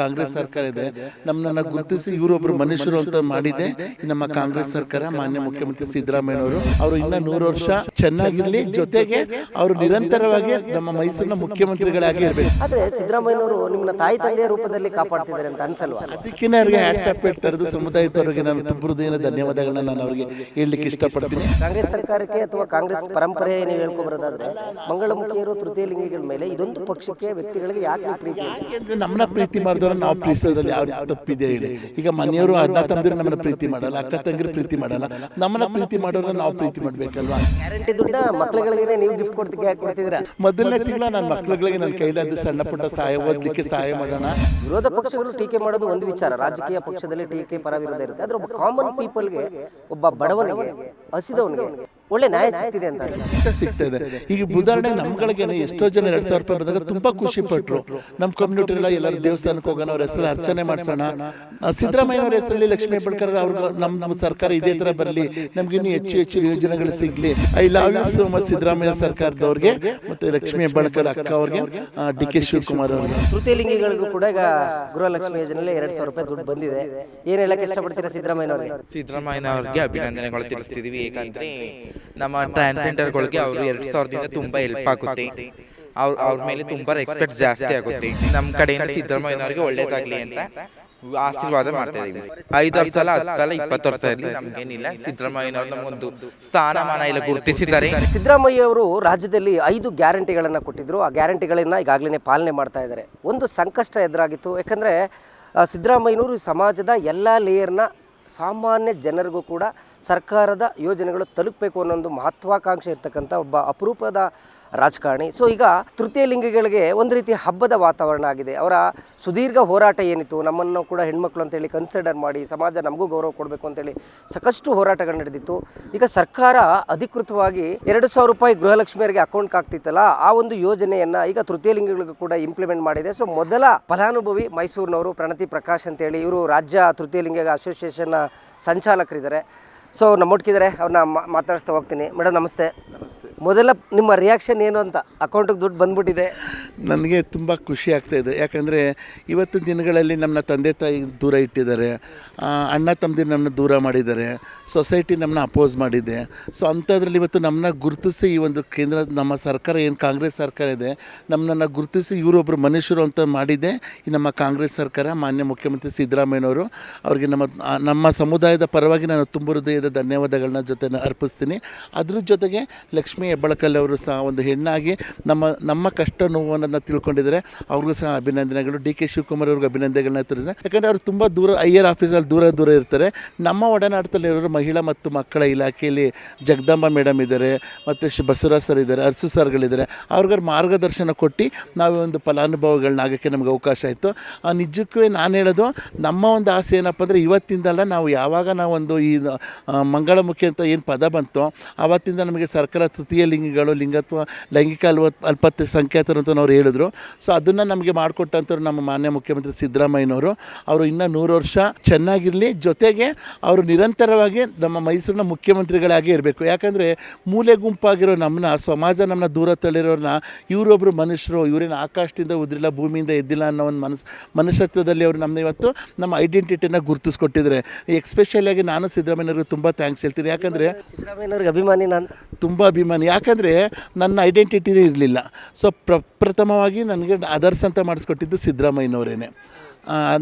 ಕಾಂಗ್ರೆಸ್ ಸರ್ಕಾರ ಇದೆ. ನಮ್ಮನ್ನ ಗುರುತಿಸಿ ಇವರೊಬ್ರು ಮನುಷ್ಯರು ಅಂತ ಮಾಡಿದೆ. ನಮ್ಮ ಕಾಂಗ್ರೆಸ್ ಸರ್ಕಾರ ಮಾನ್ಯ ಮುಖ್ಯಮಂತ್ರಿ ಸಿದ್ದರಾಮಯ್ಯನವರು ಅವರು ಇನ್ನ ನೂರು ವರ್ಷ ಚೆನ್ನಾಗಿರ್ಲಿ ಜೊತೆಗೆ ಅವರು ನಿರಂತರವಾಗಿ ನಮ್ಮ ಮೈಸೂರಿನ ಮುಖ್ಯಮಂತ್ರಿಗಳಾಗಿ ಇರಬೇಕು. ಆದ್ರೆ ಸಿದ್ದರಾಮಯ್ಯನವರು ನಿಮ್ಮ ತಾಯಿ ತಂದೆಯ ರೂಪದಲ್ಲಿ ಕಾಪಾಡ್ತಿದ್ದಾರೆ ಅಂತ ಅನ್ಸಲ್ವಾ? ಅದಕ್ಕೆ ಅವ್ರಿಗೆ ಹ್ಯಾಟ್ಸಪ್ ಹೇಳ್ತಾ ಇರೋದು ಸಮುದಾಯದವರಿಗೆ ನಾನು ತುಂಬ ಹೃದಯದ ಧನ್ಯವಾದಗಳನ್ನ ನಾನು ಅವರಿಗೆ ಹೇಳಲಿಕ್ಕೆ ಇಷ್ಟಪಡ್ತೀನಿ. ಕಾಂಗ್ರೆಸ್ ಸರ್ಕಾರಕ್ಕೆ ಅಥವಾ ಕಾಂಗ್ರೆಸ್ ಪರಂಪರೆ ನೀವು ಹೇಳ್ಕೊಬರೋದಾದ್ರೆ ಮಂಗಳ ಮಂಗಳಮುಖಿಯರು ತೃತೀಯ ಲಿಂಗಿಗಳ ಮೇಲೆ ಇದೊಂದು ಪಕ್ಷಕ್ಕೆ ವ್ಯಕ್ತಿಗಳಿಗೆ ಯಾಕೆ ಪ್ರೀತಿ ಯಾಕೆಂದ್ರೆ ನಮ್ಮನ್ನ ಪ್ರೀತಿ ಮಾಡಿದವರು ನಾವು ಪ್ರೀತಿಸೋದ್ರಲ್ಲಿ ಯಾವ ತಪ್ಪಿದೆ ಹೇಳಿ ಈಗ ಮನೆಯವರು ಅಣ್ಣ ತಮ್ಮದಿರು ನಮ್ಮನ್ನ ಪ್ರೀತಿ ಮಾಡಲ್ಲ ಅಕ್ಕ ತಂಗಿರು ಪ್ರೀತಿ ಮಾಡಲ್ಲ. ನಮ್ಮನ್ನ ಪ್ರೀತಿ ಮಾಡೋರು ನಾವು ಪ್ರೀತಿ ಮಾಡ್ಬೇಕಲ್ವಾ? ಗ್ಯಾರಂಟಿ ದುಡ್ಡ ನೀವು ಗಿಫ್ಟ್ ಕೊಡ್ತಿದ್ದೀರಾ? ಮೊದಲನೇ ತಿಂಗಳ ನನ್ನ ಮಕ್ಕಳುಗಳಿಗೆ ನನ್ನ ಕೈಲಾದ ಸಣ್ಣ ಪುಟ್ಟ ಸಹಾಯ ಓದ್ಲಿಕ್ಕೆ ಸಹಾಯ ಮಾಡೋಣ. ವಿರೋಧ ಪಕ್ಷಗಳು ಟೀಕೆ ಮಾಡೋದು ಒಂದು ವಿಚಾರ. ರಾಜಕೀಯ ಪಕ್ಷದಲ್ಲಿ ಟೀಕೆ ಪರ ವಿರೋಧ ಇರುತ್ತೆ. ಆದ್ರೆ ಒಬ್ಬ ಕಾಮನ್ ಪೀಪಲ್ಗೆ ಒಬ್ಬ ಬಡವನಿಗೆ ಹಸಿದವನಿಗೆ ಒಳ್ಳೆ ನ್ಯಾಯ ಸಿಗ್ತಿದೆ ಅಂತ ಸಿಗ್ತಾ ಇದೆ ಈಗ ಉದಾಹರಣೆ ನಮ್ಗಳಿಗೆ ಎಷ್ಟೋ ಜನ ಎರಡ್ ಸಾವಿರ ರೂಪಾಯಿ ಬಂದಾಗ ತುಂಬಾ ಖುಷಿ ಪಟ್ರು. ನಮ್ಮ ಕಮ್ಯುನಿಟಿ ಎಲ್ಲ ಎಲ್ಲರೂ ದೇವಸ್ಥಾನಕ್ಕೆ ಹೋಗೋಣ ಅವ್ರ ಹೆಸರು ಅರ್ಚನೆ ಮಾಡ್ಸೋಣ. ಸಿದ್ದರಾಮಯ್ಯ ಅವ್ರ ಹೆಸರಲ್ಲಿ ಲಕ್ಷ್ಮೀ ಹೆಬ್ಬಳ್ಕರ್ ಅವ್ರಿಗೆ ನಮ್ಮ ನಮ್ಮ ಸರ್ಕಾರ ಇದೇ ತರ ಬರಲಿ. ನಮ್ಗೆ ಇನ್ನೂ ಹೆಚ್ಚು ಹೆಚ್ಚು ಯೋಜನೆಗಳು ಸಿಗ್ಲಿ. I love you so much Siddaramaiah ಸರ್ಕಾರದವ್ರಿಗೆ ಮತ್ತೆ ಲಕ್ಷ್ಮೀ ಹೆಬ್ಬಳ್ಕರ್ ಅಕ್ಕ ಅವ್ರಿಗೆ. ಡಿ ಕೆ ಶಿವಕುಮಾರ್ ಅವ್ರಿಗೆ. ತೃತೀಯ ಲಿಂಗಿಗಳಿಗೂ ಕೂಡ ಈಗ ಗೃಹಲಕ್ಷ್ಮಿ ಯೋಜನೆಯಲ್ಲಿ ಎರಡ್ ಸಾವಿರ ರೂಪಾಯಿ ದುಡ್ಡು ಬಂದಿದೆ. ಏನೇಳಕ್ಕೆ ಇಷ್ಟಪಡ್ತೀರಾ ಸಿದ್ದರಾಮಯ್ಯ ಇಷ್ಟಪಡ್ತೀರಾ ಸಿದ್ದರಾಮಯ್ಯನವರಿಗೆ? ಸಿದ್ದರಾಮಯ್ಯನವ್ರಿಗೆ ಅಭಿನಂದನೆಗಳು ತಿಳಿಸ್ತಿದೀವಿ ಏಕೆಂದ್ರೆ ನಮ್ಮ ಟ್ರಾನ್ಸ್ಜೆಂಡರ್ಗಳಿಗೆ ಅವರು ಎರಡ್ ಸಾವಿರದಿಂದ ತುಂಬಾ ಹೆಲ್ಪ್ ಆಗುತ್ತೆ. ಅವ್ರ ಅವ್ರ ಮೇಲೆ ತುಂಬಾ ರೆಸ್ಪೆಕ್ಟ್ ಜಾಸ್ತಿ ಆಗುತ್ತೆ. ನಮ್ಮ ಕಡೆಯಿಂದ ಸಿದ್ದರಾಮಯ್ಯನವರಿಗೆ ಒಳ್ಳೇದಾಗಲಿ ಅಂತ ಆಶೀರ್ವಾದ ಮಾಡ್ತಾ ಇದೀವಿ ಐದು ವರ್ಷ ಅಲ್ಲ ಹತ್ತಲ್ಲ ಇಪ್ಪತ್ತು ವರ್ಷ ಇರಲಿ ನಮ್ಗೇನಿಲ್ಲ ಸಿದ್ದರಾಮಯ್ಯನವರು ನಮಗೊಂದು ಸ್ಥಾನಮಾನ ಇಲ್ಲ ಗುರುತಿಸಿದ್ದಾರೆ. ಸಿದ್ದರಾಮಯ್ಯ ಅವರು ರಾಜ್ಯದಲ್ಲಿ ಐದು ಗ್ಯಾರಂಟಿಗಳನ್ನು ಕೊಟ್ಟಿದ್ರು. ಆ ಗ್ಯಾರಂಟಿಗಳನ್ನ ಈಗಾಗಲೇ ಪಾಲನೆ ಮಾಡ್ತಾ ಇದ್ದಾರೆ. ಒಂದು ಸಂಕಷ್ಟ ಎದುರಾಗಿತ್ತು. ಯಾಕಂದರೆ ಸಿದ್ದರಾಮಯ್ಯನವರು ಸಮಾಜದ ಎಲ್ಲ ಲೇಯರ್ನ ಸಾಮಾನ್ಯ ಜನರಿಗೂ ಕೂಡ ಸರ್ಕಾರದ ಯೋಜನೆಗಳು ತಲುಪಬೇಕು ಅನ್ನೋ ಒಂದು ಮಹತ್ವಾಕಾಂಕ್ಷೆ ಇರ್ತಕ್ಕಂಥ ಒಬ್ಬ ಅಪರೂಪದ ರಾಜಕಾರಣಿ. ಸೊ ಈಗ ತೃತೀಯ ಲಿಂಗಿಗಳಿಗೆ ಒಂದು ರೀತಿ ಹಬ್ಬದ ವಾತಾವರಣ ಆಗಿದೆ. ಅವರ ಸುದೀರ್ಘ ಹೋರಾಟ ಏನಿತ್ತು, ನಮ್ಮನ್ನು ಕೂಡ ಹೆಣ್ಮಕ್ಳು ಅಂತೇಳಿ ಕನ್ಸಿಡರ್ ಮಾಡಿ, ಸಮಾಜ ನಮಗೂ ಗೌರವ ಕೊಡಬೇಕು ಅಂತೇಳಿ ಸಾಕಷ್ಟು ಹೋರಾಟಗಳು ನಡೆದಿತ್ತು. ಈಗ ಸರ್ಕಾರ ಅಧಿಕೃತವಾಗಿ ಎರಡು ಸಾವಿರ ರೂಪಾಯಿ ಗೃಹಲಕ್ಷ್ಮಿಯರಿಗೆ ಅಕೌಂಟ್ಗೆ ಆಗ್ತಿತ್ತಲ್ಲ ಆ ಒಂದು ಯೋಜನೆಯನ್ನು ಈಗ ತೃತೀಯ ಲಿಂಗಿಗಳಿಗೂ ಕೂಡ ಇಂಪ್ಲಿಮೆಂಟ್ ಮಾಡಿದೆ. ಸೊ ಮೊದಲ ಫಲಾನುಭವಿ ಮೈಸೂರಿನವರು ಪ್ರಣತಿ ಪ್ರಕಾಶ್ ಅಂತೇಳಿ, ಇವರು ರಾಜ್ಯ ತೃತೀಯ ಲಿಂಗ ಅಸೋಸಿಯೇಷನ್ನ ಸಂಚಾಲಕರಿದ್ದಾರೆ. ಸೊ ನಮ್ಮೊಟ್ಟಿಗಿದ್ದಾರೆ ಅವ್ರನ್ನ ಮಾ- ಮಾತಾಡಿಸ್ತಾ ಹೋಗ್ತೀನಿ. ಮೇಡಮ್ ನಮಸ್ತೆ. ನಮಸ್ತೆ. ಮೊದಲ ನಿಮ್ಮ ರಿಯಾಕ್ಷನ್ ಏನು ಅಂತ? ಅಕೌಂಟಿಗೆ ದುಡ್ಡು ಬಂದ್ಬಿಟ್ಟಿದೆ. ನನಗೆ ತುಂಬ ಖುಷಿ ಆಗ್ತಾಯಿದೆ ಇದೆ. ಯಾಕಂದರೆ ಇವತ್ತು ದಿನಗಳಲ್ಲಿ ನಮ್ಮ ತಂದೆ ತಾಯಿ ದೂರ ಇಟ್ಟಿದ್ದಾರೆ. ಅಣ್ಣ ತಮ್ಮದಿ ನಮ್ಮನ್ನ ದೂರ ಮಾಡಿದ್ದಾರೆ. ಸೊಸೈಟಿ ನಮ್ಮನ್ನ ಅಪೋಸ್ ಮಾಡಿದೆ. ಸೊ ಅಂಥದ್ರಲ್ಲಿ ಇವತ್ತು ನಮ್ಮನ್ನ ಗುರುತಿಸಿ ಈ ಒಂದು ಕೇಂದ್ರ ನಮ್ಮ ಸರ್ಕಾರ ಏನು ಕಾಂಗ್ರೆಸ್ ಸರ್ಕಾರ ಇದೆ ನಮ್ಮನ್ನ ಗುರುತಿಸಿ ಇವರೊಬ್ಬರು ಮನುಷ್ಯರು ಅಂತ ಮಾಡಿದೆ. ಈ ನಮ್ಮ ಕಾಂಗ್ರೆಸ್ ಸರ್ಕಾರ ಮಾನ್ಯ ಮುಖ್ಯಮಂತ್ರಿ ಸಿದ್ದರಾಮಯ್ಯನವರು. ಅವರಿಗೆ ನಮ್ಮ ನಮ್ಮ ಸಮುದಾಯದ ಪರವಾಗಿ ನಾನು ತುಂಬ ಹೃದಯದ ಧನ್ಯವಾದಗಳನ್ನ ಜೊತೆ ಅರ್ಪಿಸ್ತೀನಿ. ಅದ್ರ ಜೊತೆಗೆ ಲಕ್ಷ್ಮೀ ಹೆಬ್ಬಳಕಲ್ ಅವರು ಸಹ ಒಂದು ಹೆಣ್ಣಾಗಿ ನಮ್ಮ ನಮ್ಮ ಕಷ್ಟ ನೋವನ್ನು ತಿಳ್ಕೊಂಡಿದ್ದಾರೆ. ಅವ್ರಿಗೂ ಸಹ ಅಭಿನಂದನೆಗಳು. ಡಿ ಕೆ ಶಿವಕುಮಾರ್ ಅವ್ರಿಗೆ ಅಭಿನಂದನೆಗಳನ್ನ ತಿಳಿದ್ರೆ ಯಾಕಂದರೆ ಅವರು ತುಂಬ ದೂರ ಐ ಆರ್ ಆಫೀಸಲ್ಲಿ ದೂರ ದೂರ ಇರ್ತಾರೆ. ನಮ್ಮ ಒಡನಾಟದಲ್ಲಿರೋರು ಮಹಿಳಾ ಮತ್ತು ಮಕ್ಕಳ ಇಲಾಖೆಯಲ್ಲಿ ಜಗದಾಂಬ ಮೇಡಮ್ ಇದ್ದಾರೆ, ಮತ್ತು ಬಸವರಾಜ್ ಸರ್ ಇದ್ದಾರೆ, ಅರಸು ಸರ್ಗಳಿದ್ದಾರೆ. ಅವ್ರಿಗೆ ಮಾರ್ಗದರ್ಶನ ಕೊಟ್ಟು ನಾವು ಒಂದು ಫಲಾನುಭವಿಗಳನ್ನ ಆಗೋಕ್ಕೆ ನಮಗೆ ಅವಕಾಶ ಆಯಿತು. ನಿಜಕ್ಕೂ ನಾನು ಹೇಳೋದು, ನಮ್ಮ ಒಂದು ಆಸೆ ಏನಪ್ಪ ಅಂದರೆ ಇವತ್ತಿಂದಲ್ಲ ನಾವು ಯಾವಾಗ ನಾವೊಂದು ಈ ಮಂಗಳಮುಖಿ ಅಂತ ಏನು ಪದ ಬಂತೋ ಆವತ್ತಿಂದ ನಮಗೆ ಸರ್ಕಾರ ತೃತೀಯ ಲಿಂಗಿಗಳು, ಲಿಂಗತ್ವ, ಲೈಂಗಿಕ ಅಲ್ವ ಅಲ್ಪತ್ಯ ಸಂಖ್ಯಾತರು ಅಂತ ಅವ್ರು ಹೇಳಿದ್ರು. ಸೊ ಅದನ್ನು ನಮಗೆ ಮಾಡಿಕೊಟ್ಟಂಥವ್ರು ನಮ್ಮ ಮಾನ್ಯ ಮುಖ್ಯಮಂತ್ರಿ ಸಿದ್ದರಾಮಯ್ಯನವರು. ಅವರು ಇನ್ನೂ ನೂರು ವರ್ಷ ಚೆನ್ನಾಗಿರಲಿ, ಜೊತೆಗೆ ಅವರು ನಿರಂತರವಾಗಿ ನಮ್ಮ ಮೈಸೂರಿನ ಮುಖ್ಯಮಂತ್ರಿಗಳಾಗಿ ಇರಬೇಕು. ಯಾಕಂದರೆ ಮೂಲೆ ಗುಂಪಾಗಿರೋ ನಮ್ಮನ್ನ ಸಮಾಜ ನಮ್ಮನ್ನ ದೂರ ತಳ್ಳಿರೋರನ್ನ ಇವರೊಬ್ಬರು ಮನುಷ್ಯರು, ಇವರೇನು ಆಕಾಶದಿಂದ ಉದ್ರಿಲ್ಲ, ಭೂಮಿಯಿಂದ ಎದ್ದಿಲ್ಲ ಅನ್ನೋ ಒಂದು ಮನಸ್ ಮನುಷ್ಯತ್ವದಲ್ಲಿ ಅವರು ನಮ್ಮನ್ನ ಇವತ್ತು ನಮ್ಮ ಐಡೆಂಟಿಟಿನ ಗುರುತಿಸ್ಕೊಟ್ಟಿದ್ದಾರೆ. ಎಕ್ಸ್ಪೆಷಲಿಯಾಗಿ ನಾನು ಸಿದ್ದರಾಮಯ್ಯವ್ರಿಗೆ ತುಂಬ ಥ್ಯಾಂಕ್ಸ್ ಹೇಳ್ತೀನಿ. ಯಾಕಂದರೆ ಸಿದ್ದರಾಮಯ್ಯನವ್ರಿಗೆ ಅಭಿಮಾನಿ ನಾನು. ತುಂಬ ಅಭಿಮಾನಿ. ಯಾಕಂದರೆ ನನ್ನ ಐಡೆಂಟಿಟಿನೇ ಇರಲಿಲ್ಲ. ಸೊ ಪ್ರಪ್ರಥಮವಾಗಿ ನನಗೆ ಅದರ್ಸ್ ಅಂತ ಮಾಡಿಸ್ಕೊಟ್ಟಿದ್ದು ಸಿದ್ದರಾಮಯ್ಯನವರೇನೆ.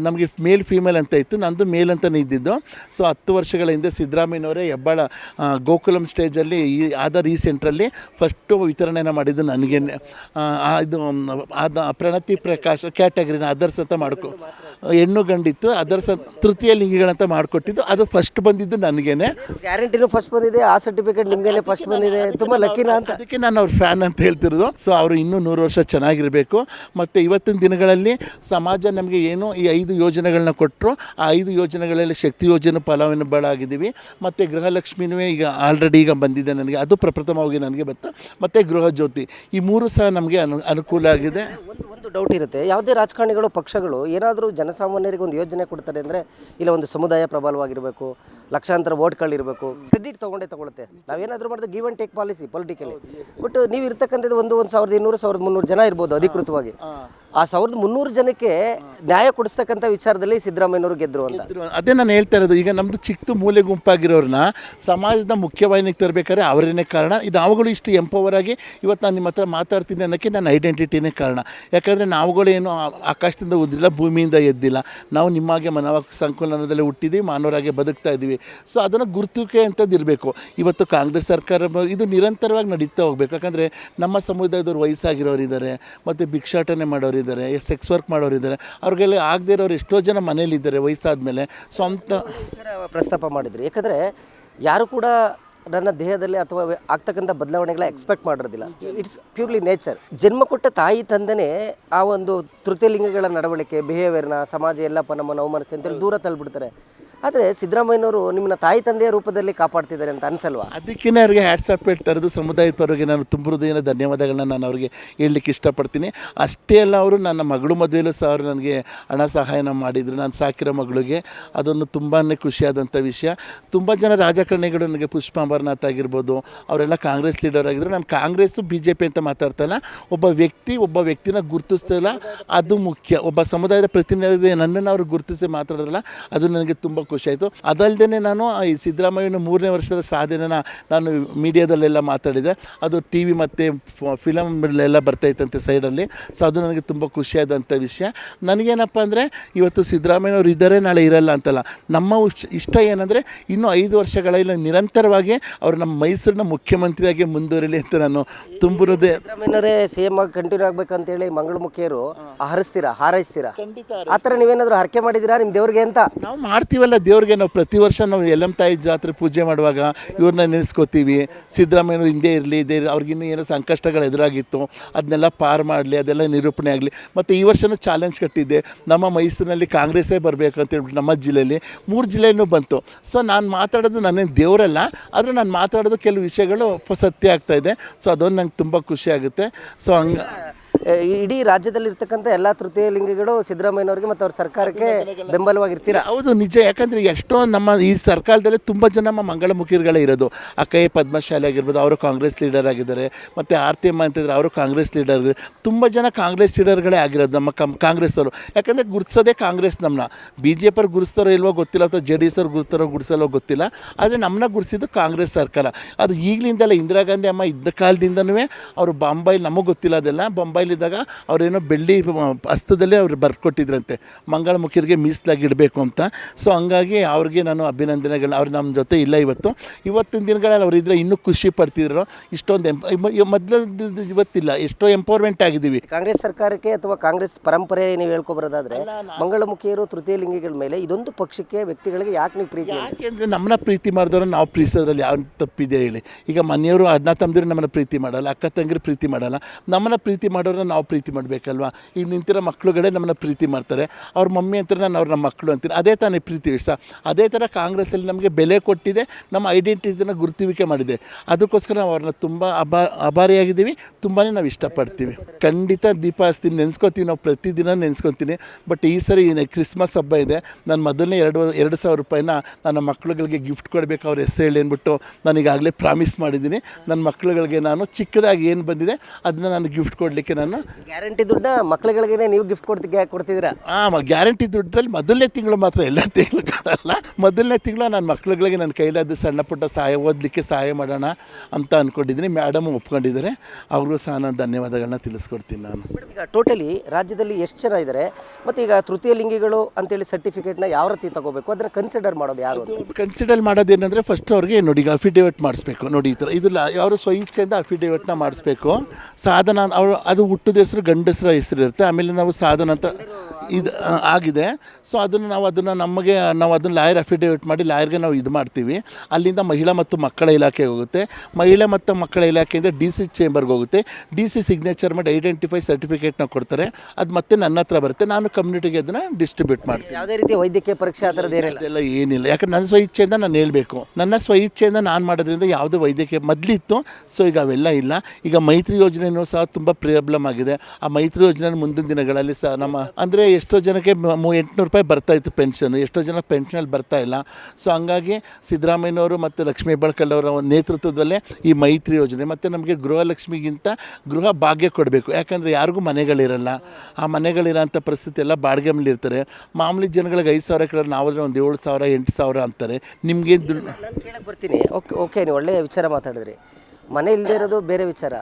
ನಮಗೆ ಮೇಲ್ ಫೀಮೇಲ್ ಅಂತ ಇತ್ತು. ನಂದು ಮೇಲ್ ಅಂತಲೇ ಇದ್ದಿದ್ದು. ಸೊ ಹತ್ತು ವರ್ಷಗಳ ಹಿಂದೆ ಸಿದ್ದರಾಮಯ್ಯನವರೇ ಹೆಬ್ಬಾಳ ಗೋಕುಲಂ ಸ್ಟೇಜಲ್ಲಿ ಈ ಆಧಾರ್ ಈ ಸೆಂಟ್ರಲ್ಲಿ ಫಸ್ಟು ವಿತರಣೆನ ಮಾಡಿದ್ದು ನನಗೇನೆ. ಇದು ಆದ ಪ್ರಣತಿ ಪ್ರಕಾಶ್ ಕ್ಯಾಟಗರಿನ ಅದರ್ಸ್ ಅಂತ ಮಾಡ್ಕೊ ಹೆಣ್ಣು ಗಂಡಿತ್ತು ಅದರ ಸ ತೃತೀಯ ಲಿಂಗಿಗಳಂತ ಮಾಡಿಕೊಟ್ಟಿದ್ದು. ಅದು ಫಸ್ಟ್ ಬಂದಿದ್ದು ನನಗೇನೆ. ಗ್ಯಾರಂಟಿನೂ ಫಸ್ಟ್ ಬಂದಿದೆ ಆ ಸರ್ಟಿಫಿಕೇಟ್ ನಿಮಗೆ ಫಸ್ಟ್ ಬಂದಿದೆ. ತುಂಬ ಲಕ್ಕಿನ ಅಂತ. ಅದಕ್ಕೆ ನಾನು ಅವ್ರ ಫ್ಯಾನ್ ಅಂತ ಹೇಳ್ತಿರೋದು. ಸೊ ಅವರು ಇನ್ನೂ ನೂರು ವರ್ಷ ಚೆನ್ನಾಗಿರಬೇಕು. ಮತ್ತು ಇವತ್ತಿನ ದಿನಗಳಲ್ಲಿ ಸಮಾಜ ನಮಗೆ ಏನು ಈ ಐದು ಯೋಜನೆಗಳನ್ನ ಕೊಟ್ಟರು ಆ ಐದು ಯೋಜನೆಗಳಲ್ಲಿ ಶಕ್ತಿ ಯೋಜನೆ ಫಲಾನುಭವಿಗಳಾಗಿದ್ದೀವಿ ಮತ್ತು ಗೃಹಲಕ್ಷ್ಮಿನೂ ಈಗ ಆಲ್ರೆಡಿ ಈಗ ಬಂದಿದೆ ನನಗೆ. ಅದು ಪ್ರಪ್ರಥಮವಾಗಿ ನನಗೆ ಬಂತು. ಮತ್ತು ಗೃಹ ಜ್ಯೋತಿ. ಈ ಮೂರು ಸಹ ನಮಗೆ ಅನು ಅನುಕೂಲ ಆಗಿದೆ. ಒಂದು ಒಂದು ಡೌಟ್ ಇರುತ್ತೆ. ಯಾವುದೇ ರಾಜಕಾರಣಿಗಳು ಪಕ್ಷಗಳು ಏನಾದರೂ ಜನಸಾಮಾನ್ಯರಿಗೆ ಒಂದು ಯೋಜನೆ ಕೊಡ್ತಾರೆ ಅಂದರೆ ಇಲ್ಲ ಒಂದು ಸಮುದಾಯ ಪ್ರಬಲವಾಗಿರಬೇಕು ಲಕ್ಷಾಂತರ ವೋಟ್ಗಳಿರಬೇಕು ಕ್ರೆಡಿಟ್ ತೊಗೊಂಡೇ ತಗೊಳುತ್ತೆ. ನಾವೇನಾದರೂ ಮಾಡಿದ್ರೆ give and take policy politically but ನೀವು ಇರ್ತಕ್ಕಂಥದ್ದು ಒಂದು ಒಂದು ಸಾವಿರದ ಇನ್ನೂರು ಸಾವಿರದ ಮುನ್ನೂರು ಜನ ಇರ್ಬೋದು ಅಧಿಕೃತವಾಗಿ. ಆ ಸಾವಿರದ ಮುನ್ನೂರು ಜನಕ್ಕೆ ನ್ಯಾಯ ಕೊಡಿಸ್ತಕ್ಕಂಥ ವಿಚಾರದಲ್ಲಿ ಸಿದ್ದರಾಮಯ್ಯನವರು ಗೆದ್ರು ಅಂತ. ಅದೇ ನಾನು ಹೇಳ್ತಾ ಇರೋದು, ಈಗ ನಮ್ಮದು ಚಿಕ್ಕ ಮೂಲೆ ಗುಂಪಾಗಿರೋರನ್ನ ಸಮಾಜದ ಮುಖ್ಯವಾಹಿನಿಗೆ ತರಬೇಕಾದ್ರೆ ಅವರೇನೇ ಕಾರಣ. ಇದು ನಾವುಗಳು ಇಷ್ಟು ಎಂಪವರ್ ಆಗಿ ಇವತ್ತು ನಾನು ನಿಮ್ಮ ಹತ್ರ ಮಾತಾಡ್ತೀನಿ ಅನ್ನೋಕ್ಕೆ ನನ್ನ ಐಡೆಂಟಿಟಿನೇ ಕಾರಣ. ಯಾಕಂದರೆ ನಾವುಗಳೇನು ಆಕಾಶದಿಂದ ಉದ್ದಿಲ್ಲ, ಭೂಮಿಯಿಂದ ಎದ್ದಿಲ್ಲ. ನಾವು ನಿಮ್ಮಾಗೆ ಮನವ ಸಂಕುಲನದಲ್ಲೇ ಹುಟ್ಟಿದ್ದೀವಿ ಮಾನವರಾಗೆ ಬದುಕ್ತಾ ಇದ್ದೀವಿ. ಸೊ ಅದನ್ನು ಗುರುತಿಕೆ ಅಂತದ್ದು ಇರಬೇಕು. ಇವತ್ತು ಕಾಂಗ್ರೆಸ್ ಸರ್ಕಾರ ಇದು ನಿರಂತರವಾಗಿ ನಡೀತಾ ಹೋಗ್ಬೇಕು. ಯಾಕಂದರೆ ನಮ್ಮ ಸಮುದಾಯದವ್ರು ವಯಸ್ಸಾಗಿರೋರು ಇದ್ದಾರೆ ಮತ್ತು ಭಿಕ್ಷಾಟನೆ ಮಾಡೋರು ಇದ್ದಾರೆ ಸೆಕ್ಸ್ ವರ್ಕ್ ಮಾಡೋರು ಇದ್ದಾರೆ. ಅವ್ರಿಗೆಲ್ಲ ಆಗದೇ ಇರೋರು ಎಷ್ಟೋ ಜನ ಮನೇಲಿದ್ದಾರೆ ವಯಸ್ಸಾದಮೇಲೆ. ಸೊ ಅಂತ ಪ್ರಸ್ತಾಪ ಮಾಡಿದ್ರಿ. ಯಾಕಂದರೆ ಯಾರು ಕೂಡ ನನ್ನ ದೇಹದಲ್ಲಿ ಅಥವಾ ಆಗ್ತಕ್ಕಂಥ ಬದಲಾವಣೆಗಳ ಎಕ್ಸ್ಪೆಕ್ಟ್ ಮಾಡಿರೋದಿಲ್ಲ. ಇಟ್ಸ್ ಪ್ಯೂರ್ಲಿ ನೇಚರ್ ಜನ್ಮ ಕೊಟ್ಟ ತಾಯಿ ತಂದೆನೇ ಆ ಒಂದು ತೃತೀಯ ಲಿಂಗಗಳ ನಡವಳಿಕೆ ಬಿಹೇವಿಯರ್ನ ಸಮಾಜ ಎಲ್ಲಪ್ಪ ನಮ್ಮನ್ನು ಅವಮಾನಿಸ್ತೆ ಅಂತೇಳಿ ದೂರ ತಳ್ಳಿಬಿಡ್ತಾರೆ. ಆದರೆ ಸಿದ್ದರಾಮಯ್ಯನವರು ನಿಮ್ಮನ್ನ ತಾಯಿ ತಂದೆಯ ರೂಪದಲ್ಲಿ ಕಾಪಾಡ್ತಿದ್ದಾರೆ ಅಂತ ಅನ್ಸಲ್ವಾ? ಅದಕ್ಕೇ ಅವ್ರಿಗೆ ಹ್ಯಾಟ್ಸಪ್ ಹೇಳಿ ಇರೋದು ಸಮುದಾಯದ ಪರವಾಗಿ ನಾನು ತುಂಬ ಹೃದಯ ಧನ್ಯವಾದಗಳನ್ನ ನಾನು ಅವರಿಗೆ ಹೇಳಲಿಕ್ಕೆ ಇಷ್ಟಪಡ್ತೀನಿ. ಅಷ್ಟೇ ಅಲ್ಲ ಅವರು ನನ್ನ ಮಗಳು ಮದುವೆಯಲ್ಲೂ ಸಹ ಅವರು ನನಗೆ ಹಣ ಸಹಾಯನ ಮಾಡಿದರು. ನಾನು ಸಾಕಿರೋ ಮಗಳಿಗೆ ಅದೊಂದು ತುಂಬಾ ಖುಷಿಯಾದಂಥ ವಿಷಯ. ತುಂಬ ಜನ ರಾಜಕಾರಣಿಗಳು ನನಗೆ ಪುಷ್ಪ ಅಂಬರ್ನಾಥ್ ಆಗಿರ್ಬೋದು, ಅವರೆಲ್ಲ ಕಾಂಗ್ರೆಸ್ ಲೀಡರ್ ಆಗಿದ್ರು. ನಾನು ಕಾಂಗ್ರೆಸ್ಸು ಬಿ ಜೆ ಪಿ ಅಂತ ಮಾತಾಡ್ತಲ್ಲ ಒಬ್ಬ ವ್ಯಕ್ತಿ ಒಬ್ಬ ವ್ಯಕ್ತಿನ ಗುರುತಿಸ್ತಿಲ್ಲ ಅದು ಮುಖ್ಯ. ಒಬ್ಬ ಸಮುದಾಯದ ಪ್ರತಿನಿಧಿ ನನ್ನನ್ನು ಅವರು ಗುರುತಿಸಿ ಮಾತಾಡಿದ್ರಲ್ಲ ಅದು ನನಗೆ ತುಂಬ ಖುಷಿ ಆಯಿತು. ಅದಲ್ಲದೆ ನಾನು ಈ ಸಿದ್ದರಾಮಯ್ಯನ ಮೂರನೇ ವರ್ಷದ ಸಾಧನೆನ ನಾನು ಮೀಡಿಯಾದಲ್ಲೆಲ್ಲ ಮಾತಾಡಿದೆ. ಅದು ಟಿ ವಿ ಮತ್ತು ಫಿಲಮ್ಗಳೆಲ್ಲ ಬರ್ತೈತಂತೆ ಸೈಡಲ್ಲಿ. ಸೊ ಅದು ನನಗೆ ತುಂಬ ಖುಷಿಯಾದಂಥ ವಿಷಯ. ನನಗೇನಪ್ಪ ಅಂದರೆ ಇವತ್ತು ಸಿದ್ದರಾಮಯ್ಯನವ್ರು ಇದ್ದಾರೆ ನಾಳೆ ಇರಲ್ಲ ಅಂತಲ್ಲ. ನಮ್ಮ ಇಷ್ಟ ಏನಂದರೆ ಇನ್ನೂ ಐದು ವರ್ಷಗಳಲ್ಲಿ ನಿರಂತರವಾಗಿ ಅವರು ನಮ್ಮ ಮೈಸೂರಿನ ಮುಖ್ಯಮಂತ್ರಿಯಾಗಿ ಮುಂದುವರಿಲಿ ಅಂತ ನಾನು ತುಂಬಿರೋದೇ ಏನಾದರೆ ಸೇಮ್ ಸಿ ಎಂ ಆಗಿ ಕಂಟಿನ್ಯೂ ಆಗ್ಬೇಕಂತೇಳಿ ಮಂಗಳಮುಖಿಯರು ಹರಿಸ್ತೀರಾ? ಹಾರೈಸ್ತೀರಾ ಆ ಥರ ನೀವೇನಾದರೂ ಹರಕೆ ಮಾಡಿದ್ದೀರಾ ನಿಮ್ಮ ದೇವ್ರಿಗೆ ಅಂತ? ನಾವು ಮಾಡ್ತೀವಲ್ಲ ದೇವ್ರಿಗೆ ನಾವು ಪ್ರತಿ ವರ್ಷ ನಾವು ಎಲ್ಲಮ್ಮ ತಾಯಿ ಜಾತ್ರೆ ಪೂಜೆ ಮಾಡುವಾಗ ಇವ್ರನ್ನ ನೆನೆಸ್ಕೋತೀವಿ. ಸಿದ್ದರಾಮಯ್ಯನವ್ರು ಹಿಂದೆ ಇರಲಿ ಇದೇ ಅವ್ರಿಗಿನ್ನೂ ಏನೋ ಸಂಕಷ್ಟಗಳು ಎದುರಾಗಿತ್ತು. ಅದನ್ನೆಲ್ಲ ಪಾರು ಮಾಡಲಿ, ಅದೆಲ್ಲ ನಿರೂಪಣೆ ಆಗಲಿ. ಮತ್ತು ಈ ವರ್ಷನೂ ಚಾಲೆಂಜ್ ಕಟ್ಟಿದ್ದೆ. ನಮ್ಮ ಮೈಸೂರಿನಲ್ಲಿ ಕಾಂಗ್ರೆಸ್ಸೇ ಬರಬೇಕು ಅಂತ ಹೇಳ್ಬಿಟ್ಟು ನಮ್ಮ ಜಿಲ್ಲೆಯಲ್ಲಿ ಮೂರು ಜಿಲ್ಲೆಯೂ ಬಂತು. ಸೊ ನಾನು ಮಾತಾಡೋದು ನನ್ನೇನು ದೇವರಲ್ಲ, ಆದರೆ ನಾನು ಮಾತಾಡೋದು ಕೆಲವು ವಿಷಯಗಳು ಸತ್ಯ ಆಗ್ತಾ ಇದೆ. ಸೊ ಅದೊಂದು ನಂಗೆ ತುಂಬ ಖುಷಿ ಆಗುತ್ತೆ. ಸೊ ಹಂಗೆ ಇಡೀ ರಾಜ್ಯದಲ್ಲಿ ಇರ್ತಕ್ಕಂಥ ಎಲ್ಲ ತೃತೀಯ ಲಿಂಗಿಗಳು ಸಿದ್ದರಾಮಯ್ಯನವರಿಗೆ ಮತ್ತು ಅವ್ರ ಸರ್ಕಾರಕ್ಕೆ ಬೆಂಬಲವಾಗಿರ್ತೀರ? ಹೌದು, ನಿಜ. ಯಾಕಂದರೆ ಎಷ್ಟೋ ನಮ್ಮ ಈ ಸರ್ಕಾರದಲ್ಲಿ ತುಂಬ ಜನ ನಮ್ಮ ಮಂಗಳಮುಖಿಗಳೇ ಇರೋದು. ಅಕ್ಕಯ್ಯ ಪದ್ಮಶಾಲಿ ಆಗಿರ್ಬೋದು, ಅವರು ಕಾಂಗ್ರೆಸ್ ಲೀಡರ್ ಆಗಿದ್ದಾರೆ. ಮತ್ತು ಆರ್ತಿ ಅಮ್ಮ ಅಂತಿದ್ರೆ ಅವರು ಕಾಂಗ್ರೆಸ್ ಲೀಡರ್ ತುಂಬ ಜನ ಕಾಂಗ್ರೆಸ್ ಲೀಡರ್ಗಳೇ ಆಗಿರೋದು ನಮ್ಮ ಕಮ್ ಕಾಂಗ್ರೆಸ್ ಅವರು. ಯಾಕಂದರೆ ಗುರುತಿಸೋದೇ ಕಾಂಗ್ರೆಸ್ ನಮ್ಮನ್ನ ಬಿ ಜೆ ಪಿ ಅವ್ರು ಗುರುಸ್ತಾರೋ ಇಲ್ವೋ ಗೊತ್ತಿಲ್ಲ, ಅಥವಾ ಜೆ ಡಿ ಎಸ್ ಅವ್ರು ಗುರುತಾರೋ ಗುರುಸಲ್ಲೋ ಗೊತ್ತಿಲ್ಲ. ಆದರೆ ನಮ್ಮನ್ನ ಗುರುತಿಸಿದ್ದು ಕಾಂಗ್ರೆಸ್ ಸರ್ಕಾರ. ಅದು ಈಗಲಿಂದಲೇ ಇಂದಿರಾ ಗಾಂಧಿ ಅಮ್ಮ ಇದ್ದ ಕಾಲದಿಂದನೂ ಅವರು ಬಾಂಬೈ ನಮಗೆ ಗೊತ್ತಿಲ್ಲ ಅದೆಲ್ಲ. ಬೊಂಬೈಲಿದ್ದಾಗ ಅವರೇನೋ ಬೆಳ್ಳಿ ಹಸ್ತದಲ್ಲೇ ಅವ್ರು ಬರ್ಕೊಟ್ಟಿದ್ರಂತೆ ಮಂಗಳಮುಖಿಯರಿಗೆ ಮೀಸಲಾಗಿ ಇಡಬೇಕು ಅಂತ. ಸೊ ಹಂಗಾಗಿ ಅವ್ರಿಗೆ ನಾನು ಅಭಿನಂದನೆಗಳು ಅವ್ರು ನಮ್ಮ ಜೊತೆ ಇಲ್ಲ ಇವತ್ತು. ಇವತ್ತಿನ ದಿನಗಳಲ್ಲಿ ಅವ್ರು ಇದ್ರೆ ಇನ್ನೂ ಖುಷಿ ಪಡ್ತಿದ್ರು ಇಷ್ಟೊಂದು ಎಂಪ ಮೊದಲ ಇವತ್ತಿಲ್ಲ ಎಷ್ಟೋ ಎಂಪವರ್ಮೆಂಟ್ ಆಗಿದ್ದೀವಿ. ಕಾಂಗ್ರೆಸ್ ಸರ್ಕಾರಕ್ಕೆ ಅಥವಾ ಕಾಂಗ್ರೆಸ್ ಪರಂಪರೆ ನೀವು ಹೇಳ್ಕೊಬರೋದಾದ್ರೆ ಮಂಗಳಮುಖಿಯರು ತೃತೀಯ ಲಿಂಗಿಗಳ ಮೇಲೆ ಇದೊಂದು ಪಕ್ಷಕ್ಕೆ ವ್ಯಕ್ತಿಗಳಿಗೆ ಯಾಕೆ ನೀವು ಪ್ರೀತಿ ಯಾಕೆಂದರೆ ನಮ್ಮನ್ನ ಪ್ರೀತಿ ಮಾಡಿದವ್ರು ನಾವು ಪ್ರೀತಿಸೋದ್ರಲ್ಲಿ ಯಾವ ತಪ್ಪಿದೆ ಹೇಳಿ. ಈಗ ಮನೆಯವರು ಅಣ್ಣ ತಮ್ಮದಿರು ನಮ್ಮನ್ನ ಪ್ರೀತಿ ಮಾಡಲ್ಲ ಅಕ್ಕ ತಂಗಿರು ಪ್ರೀತಿ ಮಾಡಲ್ಲ. ನಮ್ಮನ್ನ ಪ್ರೀತಿ ಮಾಡೋರನ್ನ ನಾವು ಪ್ರೀತಿ ಮಾಡಬೇಕಲ್ವಾ? ಈಗ ನಿಂತಿರೋ ಮಕ್ಕಳುಗಳೇ ನಮ್ಮನ್ನು ಪ್ರೀತಿ ಮಾಡ್ತಾರೆ. ಅವ್ರ ಮಮ್ಮಿ ಅಂತ ನಾನು ಅವ್ರ ನಮ್ಮ ಮಕ್ಕಳು ಅಂತೀನಿ ಅದೇ ತಾನೇ ಪ್ರೀತಿ ಇಷ್ಟ ಅದೇ ಥರ ಕಾಂಗ್ರೆಸ್ಸಲ್ಲಿ ನಮಗೆ ಬೆಲೆ ಕೊಟ್ಟಿದೆ, ನಮ್ಮ ಐಡೆಂಟಿಟಿನ ಗುರುತುವಿಕೆ ಮಾಡಿದೆ. ಅದಕ್ಕೋಸ್ಕರ ನಾವು ಅವ್ರನ್ನ ತುಂಬ ಅಭಾ ಅಭಾರಿಯಾಗಿದ್ದೀವಿ. ತುಂಬಾ ನಾವು ಇಷ್ಟಪಡ್ತೀವಿ. ಖಂಡಿತ ದೀಪ ಹಚ್ತೀನಿ ನೆನೆಸ್ಕೊತೀವಿ ನಾವು ಪ್ರತಿದಿನ ನೆನೆಸ್ಕೊತೀನಿ. ಬಟ್ ಈ ಸರಿ ಏನೇ ಕ್ರಿಸ್ಮಸ್ ಹಬ್ಬ ಇದೆ. ನಾನು ಮೊದಲನೇ ಎರಡು ಎರಡು ಸಾವಿರ ರೂಪಾಯಿನ ನನ್ನ ಮಕ್ಕಳುಗಳಿಗೆ ಗಿಫ್ಟ್ ಕೊಡಬೇಕು ಅವ್ರ ಹೆಸರು ಹೇಳಿ ಅಂದ್ಬಿಟ್ಟು ನಾನೀಗಾಗಲೇ ಪ್ರಾಮಿಸ್ ಮಾಡಿದ್ದೀನಿ. ನನ್ನ ಮಕ್ಕಳುಗಳಿಗೆ ನಾನು ಚಿಕ್ಕದಾಗಿ ಏನು ಬಂದಿದೆ, ಅದನ್ನ ನಾನು ಗಿಫ್ಟ್ ಕೊಡಲಿಕ್ಕೆ ನಾನು ಗ್ಯಾರಂಟಿ ದುಡ್ಡ ಮಕ್ಳುಗಳಿಗೆ ನೀವು ಗಿಫ್ಟ್ ಕೊಡ್ತಿ ಕೊಡ್ತಿದ್ದೀರಾ? ಹಾಂ ಗ್ಯಾರಂಟಿ ದುಡ್ಡಲ್ಲಿ ಮೊದಲನೇ ತಿಂಗಳು ಮಾತ್ರ ಎಲ್ಲ ತಿಂಗಳು ಕೊಡಲ್ಲ ಮೊದಲನೇ ತಿಂಗಳು ನನ್ನ ಮಕ್ಕಳುಗಳಿಗೆ ನನ್ನ ಕೈಲಾದ ಸಣ್ಣ ಪುಟ್ಟ ಸಹಾಯ ಓದಲಿಕ್ಕೆ ಸಹಾಯ ಮಾಡೋಣ ಅಂತ ಅಂದ್ಕೊಂಡಿದ್ದೀನಿ ಮೇಡಮ್ ಒಪ್ಕೊಂಡಿದ್ದಾರೆ. ಅವ್ರಿಗೂ ಸಹ ನಾನು ಧನ್ಯವಾದಗಳನ್ನ ತಿಳಿಸ್ಕೊಡ್ತೀನಿ ನಾನು. ಈಗ ಟೋಟಲಿ ರಾಜ್ಯದಲ್ಲಿ ಎಷ್ಟು ಜನ ಇದ್ದಾರೆ ಮತ್ತು ಈಗ ತೃತೀಯ ಲಿಂಗಿಗಳು ಅಂತೇಳಿ ಸರ್ಟಿಫಿಕೇಟ್ನ ಯಾವ ರೀತಿ ತಗೋಬೇಕು? ಅದನ್ನು ಕನ್ಸಿಡರ್ ಮಾಡೋದು ಯಾರು? ಕನ್ಸಿಡರ್ ಮಾಡೋದೇನೆಂದರೆ ಫಸ್ಟ್ ಅವ್ರಿಗೆ ನೋಡಿ ಈಗ ಅಫಿಡೇವಿಟ್ ಮಾಡಿಸ್ಬೇಕು. ನೋಡಿ ಈ ಥರ ಇದಿಲ್ಲ ಅವರು ಸ್ವಇಚ್ಛೆಯಿಂದ ಅಫಿಡೇವಿಟ್ನ ಮಾಡಿಸ್ಬೇಕು. ಸಾಧನ ಅವರು ಅದು ಹುಟ್ಟದ ಹೆಸರು ಗಂಡಸರ ಹೆಸರು ಇರುತ್ತೆ. ಆಮೇಲೆ ನಾವು ಸಾಧನ ಅಂತ ಇದು ಆಗಿದೆ. ಸೊ ಅದನ್ನು ನಾವು ಅದನ್ನು ನಮಗೆ ನಾವು ಅದನ್ನು ಲಾಯರ್ ಅಫಿಡೇವಿಟ್ ಮಾಡಿ ಲಾಯರ್ಗೆ ನಾವು ಇದು ಮಾಡ್ತೀವಿ. ಅಲ್ಲಿಂದ ಮಹಿಳಾ ಮತ್ತು ಮಕ್ಕಳ ಇಲಾಖೆಗೆ ಹೋಗುತ್ತೆ. ಮಹಿಳಾ ಮತ್ತು ಮಕ್ಕಳ ಇಲಾಖೆಯಿಂದ ಡಿ ಸಿ ಚೇಂಬರ್ಗೆ ಹೋಗುತ್ತೆ. ಡಿ ಸಿ ಸಿಗ್ನೇಚರ್ ಮಾಡಿ ಐಡೆಂಟಿಫೈ ಸರ್ಟಿಫಿಕೇಟ್ನ ಕೊಡ್ತಾರೆ. ಅದು ಮತ್ತೆ ನನ್ನ ಹತ್ರ ಬರುತ್ತೆ. ನಾನು ಕಮ್ಯುನಿಟಿಗೆ ಅದನ್ನು ಡಿಸ್ಟ್ರಿಬ್ಯೂಟ್ ಮಾಡ್ತೀನಿ. ಯಾವುದೇ ರೀತಿ ವೈದ್ಯಕೀಯ ಪರೀಕ್ಷೆ ಆ ಥರದ್ದು ಏನಿಲ್ಲ. ಏನಿಲ್ಲ. ಯಾಕಂದ್ರೆ ನನ್ನ ಸ್ವಇಚ್ಛೆಯಿಂದ ನಾನು ಹೇಳಬೇಕು. ನನ್ನ ಸ್ವಇಚ್ಛೆಯಿಂದ ನಾನು ಮಾಡೋದ್ರಿಂದ ಯಾವುದೇ ವೈದ್ಯಕೀಯ ಮೊದಲಿತ್ತು. ಸೊ ಈಗ ಅವೆಲ್ಲ ಇಲ್ಲ. ಈಗ ಮೈತ್ರಿ ಯೋಜನೆಯೂ ಸಹ ತುಂಬ ಪ್ರಾಬ್ಲಮ್ ಪ್ರಾಬ್ಲಮ್ ಆಗಿದೆ ಆ ಮೈತ್ರಿ ಯೋಜನೆ ಮುಂದಿನ ದಿನಗಳಲ್ಲಿ ಸಹ ನಮ್ಮ ಅಂದರೆ ಎಷ್ಟೋ ಜನಕ್ಕೆ ಎಂಟುನೂರು ರೂಪಾಯಿ ಬರ್ತಾ ಇತ್ತು ಪೆನ್ಷನ್. ಎಷ್ಟೋ ಜನ ಪೆನ್ಷನಲ್ಲಿ ಬರ್ತಾ ಇಲ್ಲ. ಸೊ ಹಂಗಾಗಿ ಸಿದ್ದರಾಮಯ್ಯನವರು ಮತ್ತು ಲಕ್ಷ್ಮೀ ಒಂದು ನೇತೃತ್ವದಲ್ಲೇ ಈ ಮೈತ್ರಿ ಯೋಜನೆ ಮತ್ತು ನಮಗೆ ಗೃಹಲಕ್ಷ್ಮಿಗಿಂತ ಗೃಹ ಭಾಗ್ಯ ಕೊಡಬೇಕು. ಯಾಕಂದರೆ ಯಾರಿಗೂ ಮನೆಗಳಿರಲ್ಲ. ಆ ಮನೆಗಳಿರೋಂಥ ಪರಿಸ್ಥಿತಿ ಎಲ್ಲ ಬಾಡಿಗೆ ಇರ್ತಾರೆ ಮಾಮೂಲಿ ಜನಗಳಿಗೆ ಐದು ಸಾವಿರ ಕೇಳಿದ್ರೆ ನಾವಾದರೆ ಒಂದು ಏಳು ಸಾವಿರ, ಎಂಟು ಸಾವಿರ ಅಂತಾರೆ. ನಿಮಗೆ ದುಡ್ಡು ನಾನು ಕೇಳಕ್ಕೆ ಬರ್ತೀನಿ. ಓಕೆ ಓಕೆ, ನೀವು ಒಳ್ಳೆಯ ವಿಚಾರ ಮಾತಾಡಿದ್ರಿ. ಮನೆ ಇಲ್ಲದೆ ಇರೋದು ಬೇರೆ ವಿಚಾರ.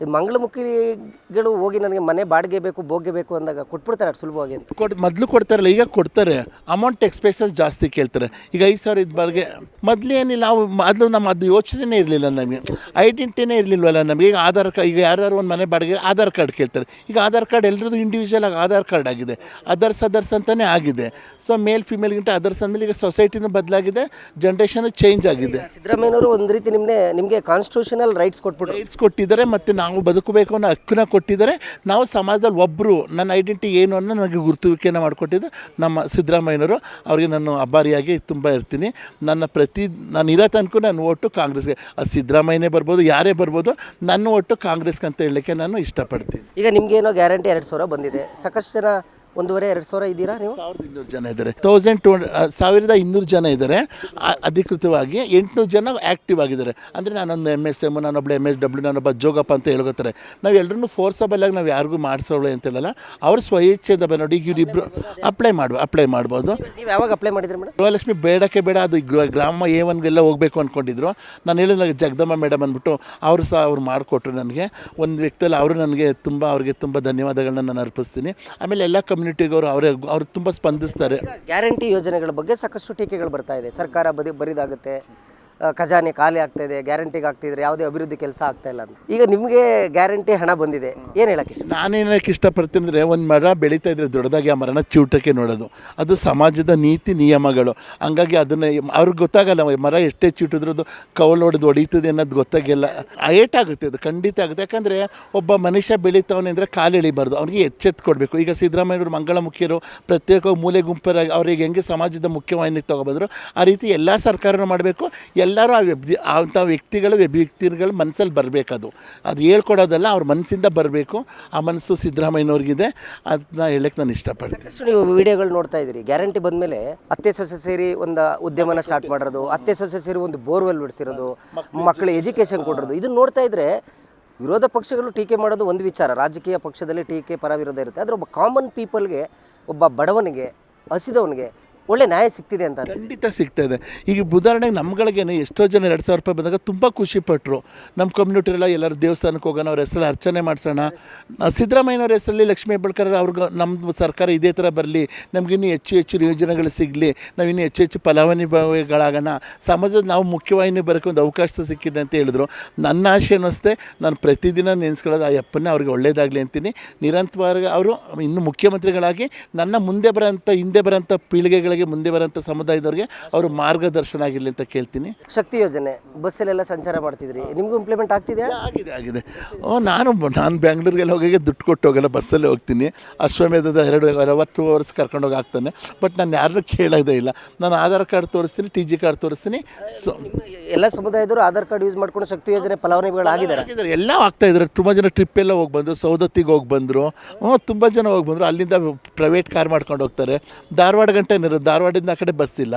ಇದು ಮಂಗಳಮುಖಿಗಳು ಹೋಗಿ ನನಗೆ ಮನೆ ಬಾಡಿಗೆ ಬೇಕು ಭೋಗ್ಯ ಬೇಕು ಅಂದಾಗ ಕೊಟ್ಬಿಡ್ತಾರೆ ಅಷ್ಟು ಸುಲಭವಾಗಿ ಅಂತ. ಕೊಡ್ ಮೊದಲು ಕೊಡ್ತಾರಲ್ಲ ಈಗ ಕೊಡ್ತಾರೆ. ಅಮೌಂಟ್ ಎಕ್ಸ್ಪೆನ್ಸಸ್ ಜಾಸ್ತಿ ಕೇಳ್ತಾರೆ. ಈಗ ಐದು ಸಾವಿರ ಇದ್ದ ಬಾಡಿಗೆ ಮೊದಲು ಏನಿಲ್ಲ ನಾವು ಮೊದಲು ನಮ್ಮ ಅದು ಯೋಚನೆನೇ ಇರಲಿಲ್ಲ ನಮಗೆ. ಐಡೆಂಟಿಟಿನೇ ಇರಲಿಲ್ವಲ್ಲ ನಮಗೆ. ಈಗ ಆಧಾರ್ ಕಾರ್ಡ್ ಈಗ ಯಾರ್ಯಾರು ಒಂದು ಮನೆ ಬಾಡಿಗೆ ಆಧಾರ್ ಕಾರ್ಡ್ ಕೇಳ್ತಾರೆ. ಈಗ ಆಧಾರ್ ಕಾರ್ಡ್ ಎಲ್ಲರದ್ದು ಇಂಡಿವಿಜುವಲ್ ಆಗಿ ಆಧಾರ್ ಕಾರ್ಡ್ ಆಗಿದೆ. ಅದರ್ಸ್ ಅದರ್ಸ್ ಅಂತಲೇ ಆಗಿದೆ. ಸೊ ಮೇಲ್ ಫಿಮೇಲ್ಗಿಂತ ಅದರ್ಸ್ ಅಂದಮೇಲೆ ಈಗ ಸೊಸೈಟಿನೂ ಬದಲಾಗಿದೆ ಜನ್ರೇಷನ್ ಚೇಂಜ್ ಆಗಿದೆ. ಸಿದ್ದರಾಮಯ್ಯನವರು ಒಂದು ರೀತಿ ನಿಮ್ಮನ್ನೇ ನಿಮಗೆ ಕಾನ್ಸ್ಟಿಟ್ಯೂಷನಲ್ ರೈಟ್ಸ್ ಕೊಟ್ಬಿಟ್ಟು ರೈಟ್ಸ್ ಕೊಟ್ಟಿದ್ದಾರೆ ಮತ್ತು ನಾವು ಬದುಕಬೇಕು ಅನ್ನೋ ಹಕ್ಕನ್ನ ಕೊಟ್ಟಿದ್ದಾರೆ. ನಾವು ಸಮಾಜದಲ್ಲಿ ಒಬ್ಬರು ನನ್ನ ಐಡೆಂಟಿ ಏನು ಅನ್ನೋ ನನಗೆ ಗುರುತುವಿಕೆಯನ್ನು ಮಾಡಿಕೊಟ್ಟಿದ್ದು ನಮ್ಮ ಸಿದ್ದರಾಮಯ್ಯನವರು. ಅವರಿಗೆ ನಾನು ಅಭಾರಿಯಾಗಿ ತುಂಬ ಇರ್ತೀನಿ. ನನ್ನ ಪ್ರತಿ, ನಾನು ಇರೋ ತನಕ ನಾನು ಓಟು ಕಾಂಗ್ರೆಸ್ಗೆ. ಅದು ಸಿದ್ದರಾಮಯ್ಯನೇ ಬರ್ಬೋದು, ಯಾರೇ ಬರ್ಬೋದು, ನನ್ನ ಒಟ್ಟು ಕಾಂಗ್ರೆಸ್ಗೆ ಅಂತ ಹೇಳಲಿಕ್ಕೆ ನಾನು ಇಷ್ಟಪಡ್ತೀನಿ. ಈಗ ನಿಮಗೇನೋ ಗ್ಯಾರಂಟಿ ಎರಡು ಸಾವಿರ ಬಂದಿದೆ. ಸಾಕಷ್ಟು ಜನ ಒಂದೂವರೆ ಎರಡು ಸಾವಿರ ಇದ್ದೀರಾ ನೀವು? ಸಾವಿರದ ಇನ್ನೂರು ಜನ ಇದ್ದಾರೆ. ತೌಸಂಡ್ ಟು ಸಾವಿರದ ಇನ್ನೂರು ಜನ ಇದ್ದಾರೆ. ಅಧಿಕೃತವಾಗಿ ಎಂಟುನೂರು ಜನ ಆ್ಯಕ್ಟಿವ್ ಆಗಿದ್ದಾರೆ. ಅಂದರೆ ನಾನೊಂದು ಎಂ ಎಸ್ ಎಂ ನಾನೊಬ್ಬ ಎಂ ಎಸ್ ಡಬ್ಲ್ಯೂ ನಾನೊಬ್ಬ ಜೋಗಪ್ಪ ಅಂತ ಹೇಳ್ಕೊತಾರೆ. ನಾವು ಎಲ್ಲರೂ ಫೋರ್ಸಬಲ್ ಆಗಿ ನಾವು ಯಾರಿಗೂ ಮಾಡಿಸೋಳು ಅಂತ ಹೇಳಲ್ಲ. ಸ್ವಇಚ್ಛೆಯಿಂದ ಸ್ವಇಚ್ಛೆದ ನೋಡಿ ಈಗ ಇವರಿಬ್ಬರು ಅಪ್ಲೈ ಮಾಡುವ ಅಪ್ಲೈ ಮಾಡ್ಬೋದು. ನೀವು ಯಾವಾಗ ಅಪ್ಲೈ ಮಾಡಿದ್ರಿ ಮೇಡಮ್ ಗೃಹಲಕ್ಷ್ಮಿ ಬೇಡಕ್ಕೆ ಬೇಡ ಅದು ಗ್ರಾಮ ಎ ಒನ್ಗೆಲ್ಲ ಹೋಗಬೇಕು ಅಂದ್ಕೊಂಡಿದ್ರು ನಾನು ಹೇಳಿದಾಗ ಜಗದಮ್ಮ ಮೇಡಮ್ ಅಂದ್ಬಿಟ್ಟು ಅವರು ಸಹ ಅವ್ರು ಮಾಡಿಕೊಟ್ರು ನನಗೆ. ಒಂದು ವ್ಯಕ್ತಿಯಲ್ಲಿ ಅವರು ನನಗೆ ತುಂಬ ಅವ್ರಿಗೆ ತುಂಬ ಧನ್ಯವಾದಗಳನ್ನ ನಾನು ಅರ್ಪಿಸ್ತೀನಿ. ಆಮೇಲೆ ಎಲ್ಲ ಕಮ್ಯುನಿಟಿಗೆ ಅವರು ಅವರೇ, ಅವ್ರು ತುಂಬ ಸ್ಪಂದಿಸ್ತಾರೆ. ಗ್ಯಾರಂಟಿ ಯೋಜನೆಗಳ ಬಗ್ಗೆ ಸಾಕಷ್ಟು ಟೀಕೆಗಳು ಬರ್ತಾ ಇದೆ. ಸರ್ಕಾರ ಬದಿ, ಬರಿದಾಗುತ್ತೆ. ಖಜಾನೆ ಖಾಲಿ ಆಗ್ತಾ ಇದೆ ಗ್ಯಾರಂಟಿಗೆ ಆಗ್ತಿದ್ರೆ ಯಾವುದೇ ಅಭಿವೃದ್ಧಿ ಕೆಲಸ ಆಗ್ತಾ ಇಲ್ಲ ಈಗ ನಿಮಗೆ ಗ್ಯಾರಂಟಿ ಹಣ ಬಂದಿದೆ. ಏನು ಹೇಳಕ್ಕೆ ಇಷ್ಟ? ನಾನೇನಕ್ಕೆ ಇಷ್ಟಪಡ್ತೀನಿ ಅಂದರೆ ಒಂದು ಮರ ಬೆಳೀತಾ ಇದ್ರೆ ದೊಡ್ಡದಾಗಿ ಆ ಮರನ ಚೂಟಕ್ಕೆ ನೋಡೋದು. ಅದು ಸಮಾಜದ ನೀತಿ ನಿಯಮಗಳು. ಹಂಗಾಗಿ ಅದನ್ನು ಅವ್ರಿಗೆ ಗೊತ್ತಾಗಲ್ಲ ಮರ ಎಷ್ಟೇ ಚೂಟಿದ್ರೂ ಅದು ಕೌಲ್ ಹೊಡೆದು ಹೊಡೀತದೆ ಅನ್ನೋದು ಗೊತ್ತಾಗಿಲ್ಲ. ಏಟಾಗುತ್ತೆ ಅದು, ಖಂಡಿತ ಆಗುತ್ತೆ. ಯಾಕಂದರೆ ಒಬ್ಬ ಮನುಷ್ಯ ಬೆಳೀತಾವನೆ ಅಂದರೆ ಕಾಲು ಎಳಿಬಾರ್ದು, ಅವ್ನಿಗೆ ಎಚ್ಚೆತ್ತು ಕೊಡಬೇಕು. ಈಗ ಸಿದ್ದರಾಮಯ್ಯವರು, ಮಂಗಳಮುಖಿಯರು ಪ್ರತ್ಯೇಕ ಮೂಲೆ ಗುಂಪರಾಗಿ ಅವ್ರಿಗೆ ಹೆಂಗೆ ಸಮಾಜದ ಮುಖ್ಯವಾಹಿನಿಗೆ ತೊಗೊಬಂದರು, ಆ ರೀತಿ ಎಲ್ಲ ಸರ್ಕಾರನೂ ಮಾಡಬೇಕು ಎಲ್ಲರೂ ಆ ವ್ಯಕ್ತಿ ಅಂಥ ವ್ಯಕ್ತಿಗಳು ವ್ಯಕ್ತಿಗಳು ಮನಸ್ಸಲ್ಲಿ ಬರಬೇಕದು. ಅದು ಹೇಳ್ಕೊಡೋದಲ್ಲ ಅವ್ರ ಮನಸ್ಸಿಂದ ಬರಬೇಕು. ಆ ಮನಸ್ಸು ಸಿದ್ದರಾಮಯ್ಯನವ್ರಿಗಿದೆ. ಅದನ್ನ ಹೇಳಕ್ಕೆ ನಾನು ಇಷ್ಟಪಡ್ತೀನಿ. ನೀವು ವಿಡಿಯೋಗಳು ನೋಡ್ತಾ ಇದ್ದೀರಿ. ಗ್ಯಾರಂಟಿ ಬಂದಮೇಲೆ ಅತ್ತೆ ಸೊಸೆ ಸೇರಿ ಒಂದು ಉದ್ಯಮನ ಸ್ಟಾರ್ಟ್ ಮಾಡೋದು ಅತ್ತೆ ಸೊಸೆ ಸೇರಿ ಒಂದು ಬೋರ್ವೆಲ್ ಬಿಡಿಸಿರೋದು ಮಕ್ಕಳು ಎಜುಕೇಷನ್ ಕೊಡೋದು ಇದನ್ನು ನೋಡ್ತಾ ಇದ್ದರೆ ವಿರೋಧ ಪಕ್ಷಗಳು ಟೀಕೆ ಮಾಡೋದು ಒಂದು ವಿಚಾರ. ರಾಜಕೀಯ ಪಕ್ಷದಲ್ಲಿ ಟೀಕೆ ಪರ ವಿರೋಧ ಇರುತ್ತೆ. ಆದರೆ ಒಬ್ಬ ಕಾಮನ್ ಪೀಪಲ್ಗೆ ಒಬ್ಬ ಬಡವನಿಗೆ ಹಸಿದವನಿಗೆ ಒಳ್ಳೆ ನ್ಯಾಯ ಸಿಗ್ತಿದೆ ಅಂತ ಖಂಡಿತ ಸಿಗ್ತಾ ಇದೆ. ಈಗ ಉದಾಹರಣೆಗೆ ನಮ್ಗಳಿಗೇನೆ ಎಷ್ಟೋ ಜನ ಎರಡು ಸಾವಿರ ರೂಪಾಯಿ ಬಂದಾಗ ತುಂಬ ಖುಷಿ ಪಟ್ಟರು ನಮ್ಮ ಕಮ್ಯುನಿಟಿರೆಲ್ಲ ಎಲ್ಲರೂ ದೇವಸ್ಥಾನಕ್ಕೆ ಹೋಗೋಣ, ಅವ್ರ ಹೆಸರಲ್ಲಿ ಅರ್ಚನೆ ಮಾಡಿಸೋಣ. ಸಿದ್ದರಾಮಯ್ಯನವ್ರ ಹೆಸರಲ್ಲಿ ಲಕ್ಷ್ಮೀ ಹೆಬ್ಬಳ್ಕರ್ ಅವ್ರಿಗೆ ನಮ್ಮ ಸರ್ಕಾರ ಇದೇ ಥರ ಬರಲಿ ನಮಗಿನ್ನೂ ಹೆಚ್ಚು ಹೆಚ್ಚು ಯೋಜನೆಗಳು ಸಿಗಲಿ, ನಾವು ಇನ್ನೂ ಹೆಚ್ಚು ಹೆಚ್ಚು ಫಲಾನುಭವಿಗಳಾಗೋಣ. ಸಮಾಜದ ನಾವು ಮುಖ್ಯವಾಹಿನಿ ಬರೋಕ್ಕೆ ಒಂದು ಅವಕಾಶ ಸಿಕ್ಕಿದೆ ಅಂತ ಹೇಳಿದ್ರು. ನನ್ನ ಆಶೆನೂ ಅಷ್ಟೇ ನಾನು ಪ್ರತಿದಿನ ನೆನೆಸ್ಕೊಳ್ಳೋದು ಆ ಯಪ್ಪನ್ನೇ ಅವ್ರಿಗೆ ಒಳ್ಳೇದಾಗಲಿ ಅಂತೀನಿ. ನಿರಂತರವಾಗಿ ಅವರು ಇನ್ನು ಮುಖ್ಯಮಂತ್ರಿಗಳಾಗಿ ನನ್ನ ಮುಂದೆ ಬರೋಂಥ, ಹಿಂದೆ ಬರೋಂಥ ಪೀಳಿಗೆಗಳಿಗೆ ಮುಂದೆ ಬರೋಂಥ ಸಮುದಾಯದವ್ರಿಗೆ ಅವರು ಮಾರ್ಗದರ್ಶನ ಆಗಿರಲಿ ಅಂತ ಕೇಳ್ತೀನಿ. ಶಕ್ತಿ ಯೋಜನೆ ಬಸ್ಸಲ್ಲೆಲ್ಲ ಸಂಚಾರ ಮಾಡ್ತಿದ್ರಿ. ನಿಮಗೂ ಇಂಪ್ಲಿಮೆಂಟ್ ಆಗ್ತಿದೆ ಆಗಿದೆ ಆಗಿದೆ. ಓ ನಾನು ನಾನು ಬ್ಯಾಂಗ್ಳೂರಿಗೆಲ್ಲ ಹೋಗಿ ದುಡ್ಡು ಕೊಟ್ಟು ಹೋಗಲ್ಲ ಬಸ್ಸಲ್ಲೇ ಹೋಗ್ತೀನಿ. ಅಶ್ವಮೇಧದ ಎರಡು ಅವರ್ ಟೂ ಅವರ್ಸ್ ಕರ್ಕೊಂಡೋಗಿ ಆಗ್ತಾನೆ ಬಟ್ ನಾನು ಯಾರನ್ನೂ ಕೇಳೋದೇ ಇಲ್ಲ. ನಾನು ಆಧಾರ್ ಕಾರ್ಡ್ ತೋರಿಸ್ತೀನಿ ಟಿ ಜಿ ಕಾರ್ಡ್ ತೋರಿಸ್ತೀನಿ. ಸೊ ಎಲ್ಲ ಸಮುದಾಯದವರು ಆಧಾರ್ ಕಾರ್ಡ್ ಯೂಸ್ ಮಾಡ್ಕೊಂಡು ಶಕ್ತಿ ಯೋಜನೆ ಫಲಾನುಭವಿಗಳಾಗಿದ್ದಾರೆ ಆಗಿದ್ದಾರೆ. ಎಲ್ಲ ಆಗ್ತಾ ಇದ್ದಾರೆ. ತುಂಬ ಜನ ಟ್ರಿಪ್ ಎಲ್ಲ ಹೋಗಿ ಬಂದರು ಸೌದತ್ತಿಗೆ ಹೋಗಿ ಬಂದರು. ಹ್ಞೂ ತುಂಬ ಜನ ಹೋಗಿ ಬಂದರು. ಅಲ್ಲಿಂದ ಪ್ರೈವೇಟ್ ಕಾರ್ ಮಾಡ್ಕೊಂಡು ಹೋಗ್ತಾರೆ. ಧಾರವಾಡ ಗಂಟೆ ಧಾರವಾಡದಿಂದ ಆ ಕಡೆ ಬಸ್ ಇಲ್ಲ.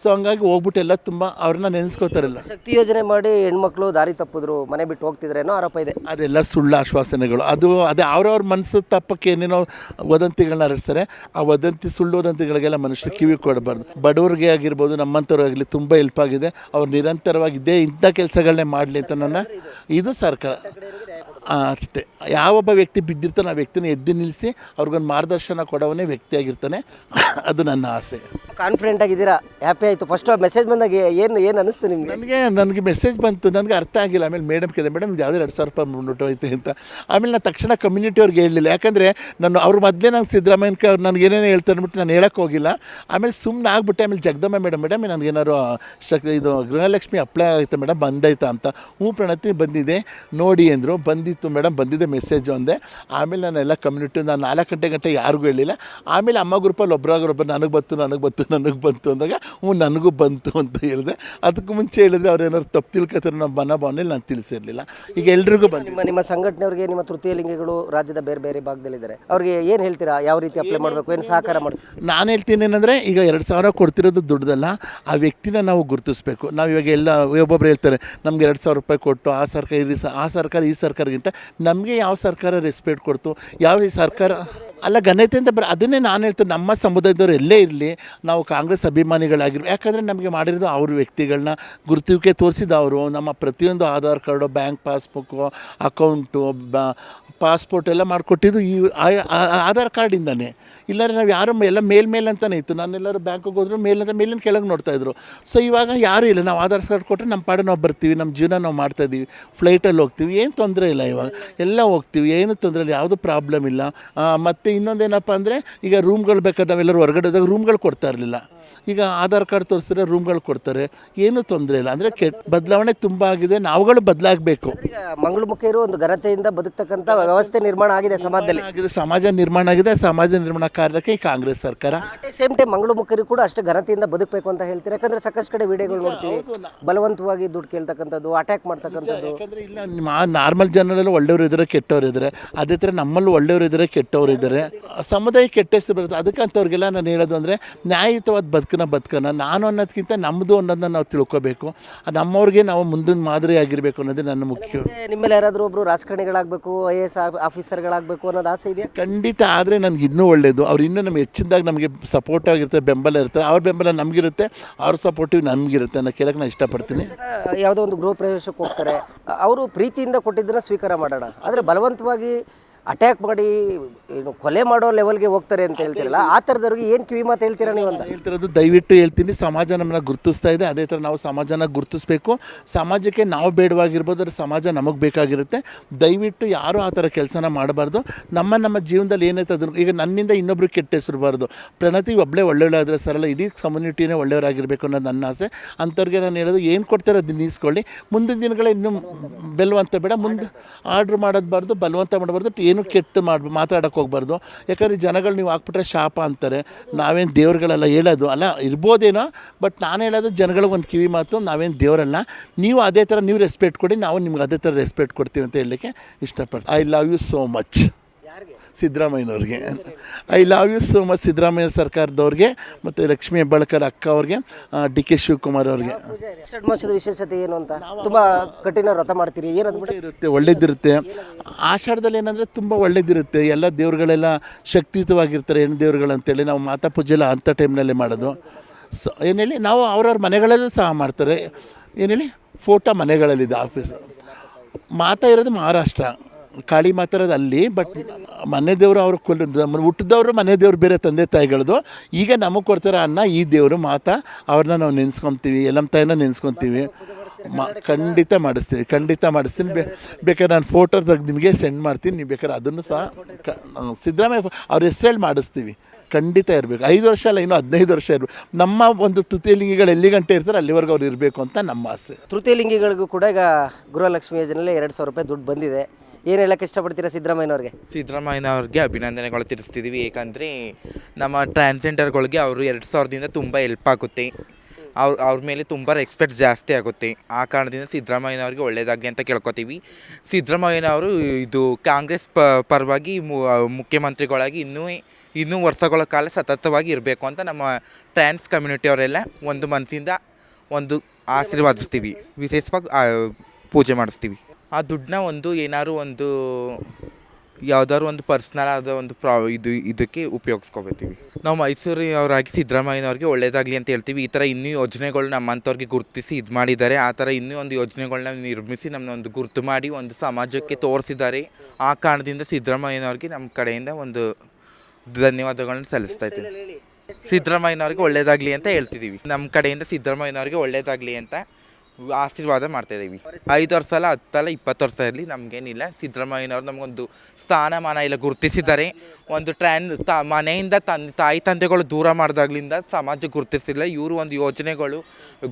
ಸೊ ಹಂಗಾಗಿ ಹೋಗ್ಬಿಟ್ಟು ಎಲ್ಲ ತುಂಬ ಅವ್ರನ್ನ ನೆನೆಸ್ಕೋತಾರಲ್ಲ. ಶಕ್ತಿ ಯೋಜನೆ ಮಾಡಿ ಹೆಣ್ಮಕ್ಳು ದಾರಿ ತಪ್ಪಿದ್ರು ಮನೆ ಬಿಟ್ಟು ಹೋಗ್ತಿದ್ರೇನೋ ಆರೋಪ ಇದೆ. ಅದೆಲ್ಲ ಸುಳ್ಳು ಆಶ್ವಾಸನೆಗಳು. ಅದು ಅದೇ ಅವ್ರವ್ರ ಮನಸ್ಸು ತಪ್ಪಕ್ಕೆ ಏನೇನೋ ವದಂತಿಗಳನ್ನ ಹರಡ್ತಾರೆ ಆ ವದಂತಿ ಸುಳ್ಳು ವದಂತಿಗಳಿಗೆಲ್ಲ ಮನುಷ್ಯರು ಕಿವಿ ಕೊಡಬಾರ್ದು. ಬಡವ್ರಿಗೆ ಆಗಿರ್ಬೋದು ನಮ್ಮಂಥವ್ರಾಗಲಿ ತುಂಬ ಹೆಲ್ಪ್ ಆಗಿದೆ. ಅವ್ರು ನಿರಂತರವಾಗಿ ಇದೇ ಇಂಥ ಕೆಲಸಗಳನ್ನೇ ಮಾಡಲಿ ಅಂತ ನನ್ನ ಇದು ಸರ್ಕಾರ. ಅಷ್ಟೇ. ಯಾವೊಬ್ಬ ವ್ಯಕ್ತಿ ಬಿದ್ದಿರ್ತಾನೆ ಆ ವ್ಯಕ್ತಿನ ಎದ್ದು ನಿಲ್ಲಿಸಿ ಅವ್ರಿಗೊಂದು ಮಾರ್ಗದರ್ಶನ ಕೊಡೋವನೇ ವ್ಯಕ್ತಿಯಾಗಿರ್ತಾನೆ. ಅದು ನನ್ನ ಆಸೆ. ಕಾನ್ಫಿಡೆಂಟ್ ಆಗಿದ್ದೀರಾ? ಹ್ಯಾಪಿ ಆಯಿತು. ಫಸ್ಟ್ ಮೆಸೇಜ್ ಬಂದಾಗ ಏನು ಏನು ಅನಿಸ್ತು ನಿಮಗೆ? ನನಗೆ ನನಗೆ ಮೆಸೇಜ್ ಬಂತು. ನನಗೆ ಅರ್ಥ ಆಗಿಲ್ಲ. ಆಮೇಲೆ ಮೇಡಮ್ ಕೇಳಿದೆ ಮೇಡಮ್ ಇದು ಯಾವುದೇ ಎರಡು ಸಾವಿರ ರೂಪಾಯಿ ಮುನ್ನೂಟೈತೆ ಅಂತ. ಆಮೇಲೆ ನಾನು ತಕ್ಷಣ ಕಮ್ಯುನಿಟಿ ಅವ್ರಿಗೆ ಹೇಳಲಿಲ್ಲ ಯಾಕಂದರೆ ನಾನು ಅವ್ರ ಮೊದಲೇ ನಂಗೆ ಸಿದ್ದರಾಮಯ್ಯನ ಅವ್ರು ನನಗೆ ಏನೇನು ಹೇಳ್ತಾರೆ ಅಂದ್ಬಿಟ್ಟು ನಾನು ಹೇಳಕ್ಕೆ ಹೋಗಿಲ್ಲ. ಆಮೇಲೆ ಸುಮ್ಮನೆ ಆಗ್ಬಿಟ್ಟೆ. ಆಮೇಲೆ ಜಗದಮ್ಮ ಮೇಡಮ್ ಮೇಡಮ್ ನನಗೇನಾದ್ರು ಶಕ್ ಇದು ಗೃಹಲಕ್ಷ್ಮಿ ಅಪ್ಲೈ ಆಗುತ್ತೆ ಮೇಡಮ್ ಬಂದೈತಾ ಅಂತ. ಹ್ಞೂ ಪ್ರಣತಿ ಬಂದಿದೆ. ನೋಡಿ ಅಂದರು. ಬಂದಿತ್ತು ಮೇಡಮ್ ಬಂದಿದೆ ಮೆಸೇಜು ಅಂದೆ ಆಮೇಲೆ ನಾನು ಎಲ್ಲ ಕಮ್ಯುನಿಟಿ ನಾನು ನಾಲ್ಕು ಗಂಟೆ ಗಂಟೆ ಯಾರಿಗೂ ಹೇಳಿಲ್ಲ. ಆಮೇಲೆ ಅಮ್ಮ ಗ್ರೂಪಲ್ಲಿ ಒಬ್ಬರಾಗ್ರೊಬ್ಬರು ನನಗೆ ಬತ್ತು ನನಗೆ ಬತ್ತು ನನಗೆ ಬಂತು ಅಂದಾಗ ಹ್ಞೂ ನನಗೂ ಬಂತು ಅಂತ ಹೇಳಿದೆ. ಅದಕ್ಕೂ ಮುಂಚೆ ಹೇಳಿದ್ರೆ ಅವ್ರು ಏನಾದ್ರು ತಪ್ಪು ತಿಳ್ಕೊತಾರೆ ನಮ್ಮ ಬನ್ನ ಭಾವನೆಯಲ್ಲಿ ನಾನು ತಿಳಿಸಿರಲಿಲ್ಲ. ಈಗ ಎಲ್ರಿಗೂ ಬಂದಿದೆ. ನಿಮ್ಮ ನಿಮ್ಮ ಸಂಘಟನೆಯವರಿಗೆ ನಿಮ್ಮ ತೃತೀಯ ಲಿಂಗಿಗಳು ರಾಜ್ಯದ ಬೇರೆ ಬೇರೆ ಭಾಗದಲ್ಲಿದ್ದಾರೆ. ಅವ್ರಿಗೆ ಏನು ಹೇಳ್ತೀರಾ? ಯಾವ ರೀತಿ ಅಪ್ಲೈ ಮಾಡಬೇಕು? ಏನು ಸಹಕಾರ ಮಾಡ್ತೀರಾ ನಾನು ಹೇಳ್ತೀನಿ ಏನಂದರೆ ಈಗ ಎರಡು ಸಾವಿರ ಕೊಡ್ತಿರೋದು ದುಡ್ಡದಲ್ಲ ಆ ವ್ಯಕ್ತಿನ ನಾವು ಗುರುತಿಸ್ಬೇಕು. ನಾವು ಇವಾಗ ಎಲ್ಲ ಒಬ್ಬೊಬ್ರು ಹೇಳ್ತಾರೆ ನಮ್ಗೆ ಎರಡು ಸಾವಿರ ರೂಪಾಯಿ ಕೊಟ್ಟು ಆ ಸರ್ಕಾರ ಈ ಆ ಸರ್ಕಾರ ಈ ಸರ್ಕಾರಗಿಂತ ನಮಗೆ ಯಾವ ಸರ್ಕಾರ ರೆಸ್ಪೆಕ್ಟ್ ಕೊಡ್ತು ಯಾವ ಈ ಸರ್ಕಾರ ಅಲ್ಲ ಘನತೆಯಿಂದ ಬರ ಅದನ್ನೇ ನಾನು ಹೇಳ್ತೀನಿ ನಮ್ಮ ಸಮುದಾಯದವ್ರು ಎಲ್ಲೇ ಇರಲಿ ನಾವು ಕಾಂಗ್ರೆಸ್ ಅಭಿಮಾನಿಗಳಾಗಿರು ಯಾಕಂದರೆ ನಮಗೆ ಮಾಡಿರೋದು ಅವ್ರ ವ್ಯಕ್ತಿಗಳನ್ನ ಗುರುತಿಕೆ ತೋರಿಸಿದ ಅವರು ನಮ್ಮ ಪ್ರತಿಯೊಂದು Aadhaar card bank passbook account ಬ ಪಾಸ್ಪೋರ್ಟ್ ಎಲ್ಲ ಮಾಡಿಕೊಟ್ಟಿದ್ದು ಈ ಆಧಾರ್ ಕಾರ್ಡಿಂದನೇ. ಇಲ್ಲಾರೆ ನಾವು ಯಾರು ಎಲ್ಲ ಮೇಲ್ ಮೇಲ್ ಅಂತಲೇ ಇತ್ತು ನಾನೆಲ್ಲರೂ ಬ್ಯಾಂಕಿಗೆ ಹೋದ್ರು ಮೇಲಿಂದ ಮೇಲಿನ ಕೆಳಗೆ ನೋಡ್ತಾಯಿದ್ರು ಸೊ ಇವಾಗ ಯಾರೂ ಇಲ್ಲ ನಾವು ಆಧಾರ್ ಕಾರ್ಡ್ ಕೊಟ್ಟರೆ ನಮ್ಮ ಪಾಡ ನಾವು ಬರ್ತೀವಿ ನಮ್ಮ ಜೀವನ ನಾವು ಮಾಡ್ತಾಯಿದ್ದೀವಿ ಫ್ಲೈಟಲ್ಲಿ ಹೋಗ್ತೀವಿ ಏನು ತೊಂದರೆ ಇಲ್ಲ ಇವಾಗ. ಎಲ್ಲ ಹೋಗ್ತೀವಿ ಏನು ತೊಂದರೆ ಇಲ್ಲ ಯಾವುದು ಪ್ರಾಬ್ಲಮ್ ಇಲ್ಲ. ಆ, ಮತ್ತು ಇನ್ನೊಂದೇನಪ್ಪ ಅಂದರೆ ಈಗ ರೂಮ್ಗಳು ಬೇಕಾದ್ರೆ ನಾವೆಲ್ಲರೂ ಹೊರಗಡೆ ಹೋದಾಗ ರೂಮ್ಗಳು ಕೊಡ್ತಾ ಇರಲಿಲ್ಲ. ಈಗ ಆಧಾರ್ ಕಾರ್ಡ್ ತೋರಿಸಿದ್ರೆ ರೂಮ್ಗಳು ಕೊಡ್ತಾರೆ. ಏನೂ ತೊಂದರೆ ಇಲ್ಲ. ಅಂದರೆ ಕೆ ಬದಲಾವಣೆ ತುಂಬ ಆಗಿದೆ. ನಾವುಗಳು ಬದಲಾಗಬೇಕು. ಈಗ ಮಂಗಳಮುಖಿಯರು ಒಂದು ಘನತೆಯಿಂದ ಬದುಕ್ತಕ್ಕಂಥ ವ್ಯವಸ್ಥೆ ನಿರ್ಮಾಣ ಆಗಿದೆ ಸಮಾಜದಲ್ಲಿ. ಆಗಿದೆ. ಸಮಾಜ ನಿರ್ಮಾಣ ಆಗಿದೆ. ಸಮಾಜ ನಿರ್ಮಾಣ ಕಾರ್ಯಕ್ಕೆ ಈ ಕಾಂಗ್ರೆಸ್ ಸರ್ಕಾರ. ಸೇಮ್ ಟೈಮ್ ಮಂಗಳಮುಖಿಯರು ಕೂಡ ಅಷ್ಟೇ ಘನತೆಯಿಂದ ಬದುಕಬೇಕು ಅಂತ ಹೇಳ್ತೀರಾ? ಯಾಕಂದ್ರೆ ಸಾಕಷ್ಟು ಕಡೆ ವಿಡಿಯೋಗಳು ನೋಡ್ತೀವಿ. ಬಲವಂತವಾಗಿ ದುಡ್ಡು ಕೇಳ್ತಕ್ಕಂಥದ್ದು ಅಟ್ಯಾಕ್ ಮಾಡ್ತಕ್ಕಂಥದ್ದು. ಯಾಕಂದರೆ ಇಲ್ಲ ನಿಮ್ಮ ನಾರ್ಮಲ್ ಜನರಲ್ಲೂ ಒಳ್ಳೆಯವರು ಇದ್ದಾರೆ ಕೆಟ್ಟವ್ರು ಇದ್ದಾರೆ ಅದೇ ಥರ ನಮ್ಮಲ್ಲೂ ಒಳ್ಳೆಯವರು ಇದ್ದಾರೆ ಕೆಟ್ಟವ್ರು ಇದ್ದಾರೆ ಸಮುದಾಯ ಕೆಟ್ಟ ಹೆಸರು ಬರುತ್ತೆ. ಅದಕ್ಕೆ ಅಂಥವ್ರಿಗೆಲ್ಲ ನಾನು ಹೇಳೋದು ಅಂದರೆ ನ್ಯಾಯಯುತವಾದ ಬದುಕನ್ನ ಬದುಕನ್ನ ನಾನು ಅನ್ನೋದಕ್ಕಿಂತ ನಮ್ಮದು ಅನ್ನೋದನ್ನ ನಾವು ತಿಳ್ಕೊಬೇಕು. ನಮ್ಮವ್ರಿಗೆ ನಾವು ಮುಂದಿನ ಮಾದರಿ ಆಗಿರಬೇಕು ಅನ್ನೋದೇ ನನ್ನ ಮುಖ್ಯ. ನಿಮ್ಮಲ್ಲಿ ಯಾರಾದರೂ ಒಬ್ಬರು ರಾಜಕಾರಣಿಗಳಾಗಬೇಕು ಐ ಎ ಎಸ್ ಆಫೀಸರ್ಗಳಾಗಬೇಕು ಅನ್ನೋದು ಆಸೆ ಇದೆ ಖಂಡಿತ ಆದರೆ ನನಗೆ ಇನ್ನೂ ಒಳ್ಳೆಯದು ಅವ್ರು ಇನ್ನೂ ನಮ್ಗೆ ಹೆಚ್ಚಿನದಾಗಿ ನಮಗೆ ಸಪೋರ್ಟ್ ಆಗಿರುತ್ತೆ ಬೆಂಬಲ ಇರುತ್ತೆ. ಅವ್ರ ಬೆಂಬಲ ನಮಗಿರುತ್ತೆ ಅವ್ರ ಸಪೋರ್ಟಿವ್ ನಮಗಿರುತ್ತೆ ಅನ್ನೋ ಕೇಳಕ್ಕೆ ನಾನು ಇಷ್ಟಪಡ್ತೀನಿ. ಯಾವುದೋ ಒಂದು ಗೃಹ ಪ್ರವೇಶಕ್ಕೆ ಹೋಗ್ತಾರೆ. ಅವರು ಪ್ರೀತಿಯಿಂದ ಕೊಟ್ಟಿದ್ದನ್ನ ಸ್ವೀಕಾರ ಮಾಡೋಣ. ಆದರೆ ಬಲವಂತವಾಗಿ ಅಟ್ಯಾಕ್ ಮಾಡಿ ಏನು ಕೊಲೆ ಮಾಡೋ ಲೆವೆಲ್ಗೆ ಹೋಗ್ತಾರೆ ಅಂತ ಹೇಳ್ತಿರಲ್ಲ, ಆ ಥರದವ್ರಿಗೆ ಏನು ಕಿವಿ ಮಾತು ಹೇಳ್ತೀರಾ ನೀವು ಅಂತ? ಹೇಳ್ತಿರೋದು ದಯವಿಟ್ಟು ಹೇಳ್ತೀನಿ, ಸಮಾಜ ನಮ್ಮನ್ನ ಗುರುತಿಸ್ತಾ ಇದೆ, ಅದೇ ಥರ ನಾವು ಸಮಾಜನ ಗುರುತಿಸ್ಬೇಕು. ಸಮಾಜಕ್ಕೆ ನಾವು ಬೇಡವಾಗಿರ್ಬೋದು ಆದರೆ ಸಮಾಜ ನಮಗೆ ಬೇಕಾಗಿರುತ್ತೆ. ದಯವಿಟ್ಟು ಯಾರೂ ಆ ಥರ ಕೆಲಸನ ಮಾಡಬಾರ್ದು. ನಮ್ಮ ನಮ್ಮ ಜೀವನದಲ್ಲಿ ಏನೈತೆ ಅದನ್ನು, ಈಗ ನನ್ನಿಂದ ಇನ್ನೊಬ್ರು ಕೆಟ್ಟ ಹೆಸರುಬಾರ್ದು ಪ್ರಣತಿ ಒಬ್ಬಳೇ ಒಳ್ಳೆಯವಳಾದರೆ ಸರಲ್ಲ ಇಡೀ ಕಮ್ಯುನಿಟಿನೇ ಒಳ್ಳೆಯವರಾಗಿರಬೇಕು ಅನ್ನೋದು ನನ್ನ ಆಸೆ. ಅಂಥವ್ರಿಗೆ ನಾನು ಹೇಳೋದು, ಏನು ಕೊಡ್ತಾರೆ ಅದನ್ನ ನೀಸ್ಕೊಳ್ಳಿ ಮುಂದಿನ ದಿನಗಳ ಇನ್ನೂ ಬೆಲ್ವಂತ ಬೇಡ, ಮುಂದೆ ಆರ್ಡ್ರ್ ಮಾಡೋದ್ಬಾರ್ದು ಬಲವಂತ ಮಾಡಬಾರ್ದು, ಏನು ಕೆಟ್ಟ ಮಾಡಿ, ಮಾತಾಡೋಕೆ ಹೋಗ್ಬಾರ್ದು. ಯಾಕಂದರೆ ಜನಗಳು ನೀವು ಹಾಕ್ಬಿಟ್ರೆ ಶಾಪ ಅಂತಾರೆ. ನಾವೇನು ದೇವ್ರುಗಳೆಲ್ಲ ಹೇಳೋದು ಅಲ್ಲ, ಇರ್ಬೋದೇನೋ, ಬಟ್ ನಾನು ಹೇಳೋದು ಜನಗಳಿಗೆ ಒಂದು ಕಿವಿ ಮಾತು, ನಾವೇನು ದೇವರಲ್ಲ. ನೀವು ಅದೇ ಥರ ನೀವು ರೆಸ್ಪೆಕ್ಟ್ ಕೊಡಿ, ನಾವು ನಿಮ್ಗೆ ಅದೇ ಥರ ರೆಸ್ಪೆಕ್ಟ್ ಕೊಡ್ತೀವಿ ಅಂತ ಹೇಳಲಿಕ್ಕೆ ಇಷ್ಟಪಡ್ತೀನಿ. I love you so much ಸಿದ್ದರಾಮಯ್ಯನವ್ರಿಗೆ. I love you so much Siddaramaiah ಸರ್ಕಾರದವ್ರಿಗೆ ಮತ್ತು ಲಕ್ಷ್ಮೀ ಹೆಬ್ಬಾಳ್ಕರ್ ಅಕ್ಕ ಅವ್ರಿಗೆ ಡಿ ಕೆ ಶಿವಕುಮಾರ್ ಅವ್ರಿಗೆ. ಷಡ್ಮಾಸದ ವಿಶೇಷತೆ ಏನು ಅಂತ? ತುಂಬ ಕಠಿಣ ವ್ರತ ಮಾಡ್ತೀರಿ ಏನು ಬಿಟ್ಟು ಇರುತ್ತೆ ಒಳ್ಳೇದಿರುತ್ತೆ. ಆಷಾಢದಲ್ಲಿ ಏನಂದರೆ ತುಂಬ ಒಳ್ಳೇದಿರುತ್ತೆ. ಎಲ್ಲ ದೇವ್ರುಗಳೆಲ್ಲ ಶಕ್ತಿಯುತವಾಗಿರ್ತಾರೆ ಹೆಣ್ಣು ದೇವ್ರುಗಳು ಅಂತೇಳಿ ನಾವು ಮಾತಾ ಪೂಜೆ ಎಲ್ಲ ಅಂಥ ಟೈಮ್ನಲ್ಲೇ ಮಾಡೋದು. ಸೊ ಏನೇಳಿ ನಾವು ಅವ್ರವ್ರ ಮನೆಗಳಲ್ಲೂ ಸಹ ಮಾಡ್ತಾರೆ. ಏನೇಳಿ ಫೋಟೋ ಮನೆಗಳಲ್ಲಿದೆ ಆಫೀಸ್ ಮಾತಾ ಇರೋದು ಮಹಾರಾಷ್ಟ್ರ. ಕಾಳಿ ಮಾತ್ರ ಇರೋದು ಅಲ್ಲಿ ಬಟ್ ಮನೆ ದೇವರು ಅವ್ರ ಕುಲ್ ಹುಟ್ಟಿದವರು ಮನೆ ದೇವ್ರು ಬೇರೆ ತಂದೆ ತಾಯಿಗಳದು. ಈಗ ನಮಗೆ ಕೊಡ್ತಾರೆ ಅನ್ನ ಈ ದೇವರು ಮಾತಾ, ಅವ್ರನ್ನ ನಾವು ನೆನೆಸ್ಕೊತೀವಿ ಎಲ್ಲಮ್ಮ ತಾಯಿನ ನೆನೆಸ್ಕೊತೀವಿ. ಮಾ, ಖಂಡಿತ ಮಾಡಿಸ್ತೀನಿ ಖಂಡಿತ ಮಾಡಿಸ್ತೀನಿ. ಬೇ, ಬೇಕಾದ್ರೆ ನಾನು ಫೋಟೋ ತೆಗೆದು ನಿಮಗೆ ಸೆಂಡ್ ಮಾಡ್ತೀನಿ. ನೀವು ಬೇಕಾದ್ರೆ ಅದನ್ನು ಸಹ ಕ, ಸಿದ್ದರಾಮಯ್ಯ ಅವ್ರ ಹೆಸ್ರಲ್ಲಿ ಮಾಡಿಸ್ತೀವಿ. ಖಂಡಿತ ಇರಬೇಕು. ಐದು ವರ್ಷ ಅಲ್ಲ, ಇನ್ನೂ ಹದಿನೈದು ವರ್ಷ ಇರಬೇಕು. ನಮ್ಮ ಒಂದು ತೃತೀಯಲಿಂಗಿಗಳು ಎಲ್ಲಿ ಗಂಟೆ ಇರ್ತಾರೆ ಅಲ್ಲಿವರೆಗೂ ಅವ್ರು ಇರಬೇಕು ಅಂತ ನಮ್ಮ ಆಸೆ. ತೃತೀಯ ಲಿಂಗಿಗಳಿಗೂ ಕೂಡ ಈಗ ಗೃಹಲಕ್ಷ್ಮಿ ಯೋಜನೆಯಲ್ಲಿ ಎರಡು ಸಾವಿರ ರೂಪಾಯಿ ದುಡ್ಡು ಬಂದಿದೆ. ಏನು ಹೇಳಕ್ಕೆ ಇಷ್ಟಪಡ್ತೀರಾ ಸಿದ್ದರಾಮಯ್ಯನವ್ರಿಗೆ? ಸಿದ್ದರಾಮಯ್ಯನವ್ರಿಗೆ ಅಭಿನಂದನೆಗಳು ತಿಳಿಸ್ತಿದ್ದೀವಿ ಏಕೆಂದರೆ ನಮ್ಮ ಟ್ರಾನ್ಸ್ಜೆಂಡರ್ಗಳಿಗೆ ಅವರು ಎರಡು ಸಾವಿರದಿಂದ ತುಂಬ ಹೆಲ್ಪ್ ಆಗುತ್ತೆ. ಅವ್ರ ಅವ್ರ ಮೇಲೆ ತುಂಬ ರೆಸ್ಪೆಕ್ಟ್ ಜಾಸ್ತಿ ಆಗುತ್ತೆ. ಆ ಕಾರಣದಿಂದ ಸಿದ್ದರಾಮಯ್ಯನವ್ರಿಗೆ ಒಳ್ಳೆಯದಾಗಲಿ ಅಂತ ಕೇಳ್ಕೊತೀವಿ. ಸಿದ್ದರಾಮಯ್ಯನವರು ಇದು ಕಾಂಗ್ರೆಸ್ ಪ, ಪರವಾಗಿ ಮುಖ್ಯಮಂತ್ರಿಗಳಾಗಿ ಇನ್ನೂ ಇನ್ನೂ ವರ್ಷಗಳ ಕಾಲ ಸತತವಾಗಿ ಇರಬೇಕು ಅಂತ ನಮ್ಮ ಟ್ರಾನ್ಸ್ ಕಮ್ಯುನಿಟಿಯವರೆಲ್ಲ ಒಂದು ಮನಸ್ಸಿಂದ ಒಂದು ಆಶೀರ್ವಾದಿಸ್ತೀವಿ. ವಿಶೇಷವಾಗಿ ಪೂಜೆ ಮಾಡಿಸ್ತೀವಿ. ಆ ದುಡ್ಡನ್ನ ಒಂದು ಏನಾದ್ರು ಒಂದು ಯಾವ್ದಾದ್ರು ಒಂದು ಪರ್ಸ್ನಲ್ ಆದ ಒಂದು ಪ್ರಾ ಇದು, ಇದಕ್ಕೆ ಉಪಯೋಗಿಸ್ಕೊಬೇತೀವಿ. ನಾವು ಮೈಸೂರಿನವರಾಗಿ ಸಿದ್ದರಾಮಯ್ಯನವ್ರಿಗೆ ಒಳ್ಳೇದಾಗಲಿ ಅಂತ ಹೇಳ್ತೀವಿ. ಈ ಥರ ಇನ್ನೂ ಯೋಜನೆಗಳು ನಮ್ಮಂಥವ್ರಿಗೆ ಗುರುತಿಸಿ ಇದು ಮಾಡಿದ್ದಾರೆ. ಆ ಥರ ಇನ್ನೂ ಒಂದು ಯೋಜನೆಗಳನ್ನ ನಿರ್ಮಿಸಿ ನಮ್ಮನ್ನ ಒಂದು ಗುರುತು ಮಾಡಿ ಒಂದು ಸಮಾಜಕ್ಕೆ ತೋರಿಸಿದ್ದಾರೆ. ಆ ಕಾರಣದಿಂದ ಸಿದ್ದರಾಮಯ್ಯನವ್ರಿಗೆ ನಮ್ಮ ಕಡೆಯಿಂದ ಒಂದು ಧನ್ಯವಾದಗಳನ್ನ ಸಲ್ಲಿಸ್ತಾ ಇದ್ದೀವಿ ಸಿದ್ದರಾಮಯ್ಯನವ್ರಿಗೆ ಒಳ್ಳೇದಾಗಲಿ ಅಂತ ಹೇಳ್ತಿದ್ದೀವಿ ನಮ್ಮ ಕಡೆಯಿಂದ ಸಿದ್ದರಾಮಯ್ಯನವ್ರಿಗೆ ಒಳ್ಳೇದಾಗಲಿ ಅಂತ ಆಶೀರ್ವಾದ ಮಾಡ್ತಾ ಇದ್ದೀವಿ ಐದು ವರ್ಷ ಅಲ್ಲ ಹತ್ತಲ್ಲ ಇಪ್ಪತ್ತು ವರ್ಷ ಇರಲಿ ನಮಗೇನಿಲ್ಲ. ಸಿದ್ದರಾಮಯ್ಯನವ್ರು ನಮಗೊಂದು ಸ್ಥಾನಮಾನ ಇಲ್ಲ ಗುರುತಿಸಿದ್ದಾರೆ. ಒಂದು ಟ್ರ್ಯಾನ್ ತ, ಮನೆಯಿಂದ ತನ್, ತಾಯಿ ತಂದೆಗಳು ದೂರ ಮಾಡಿದಾಗ್ಲಿಂದ ಸಮಾಜ ಗುರುತಿಸಿಲ್ಲ. ಇವರು ಒಂದು ಯೋಜನೆಗಳು,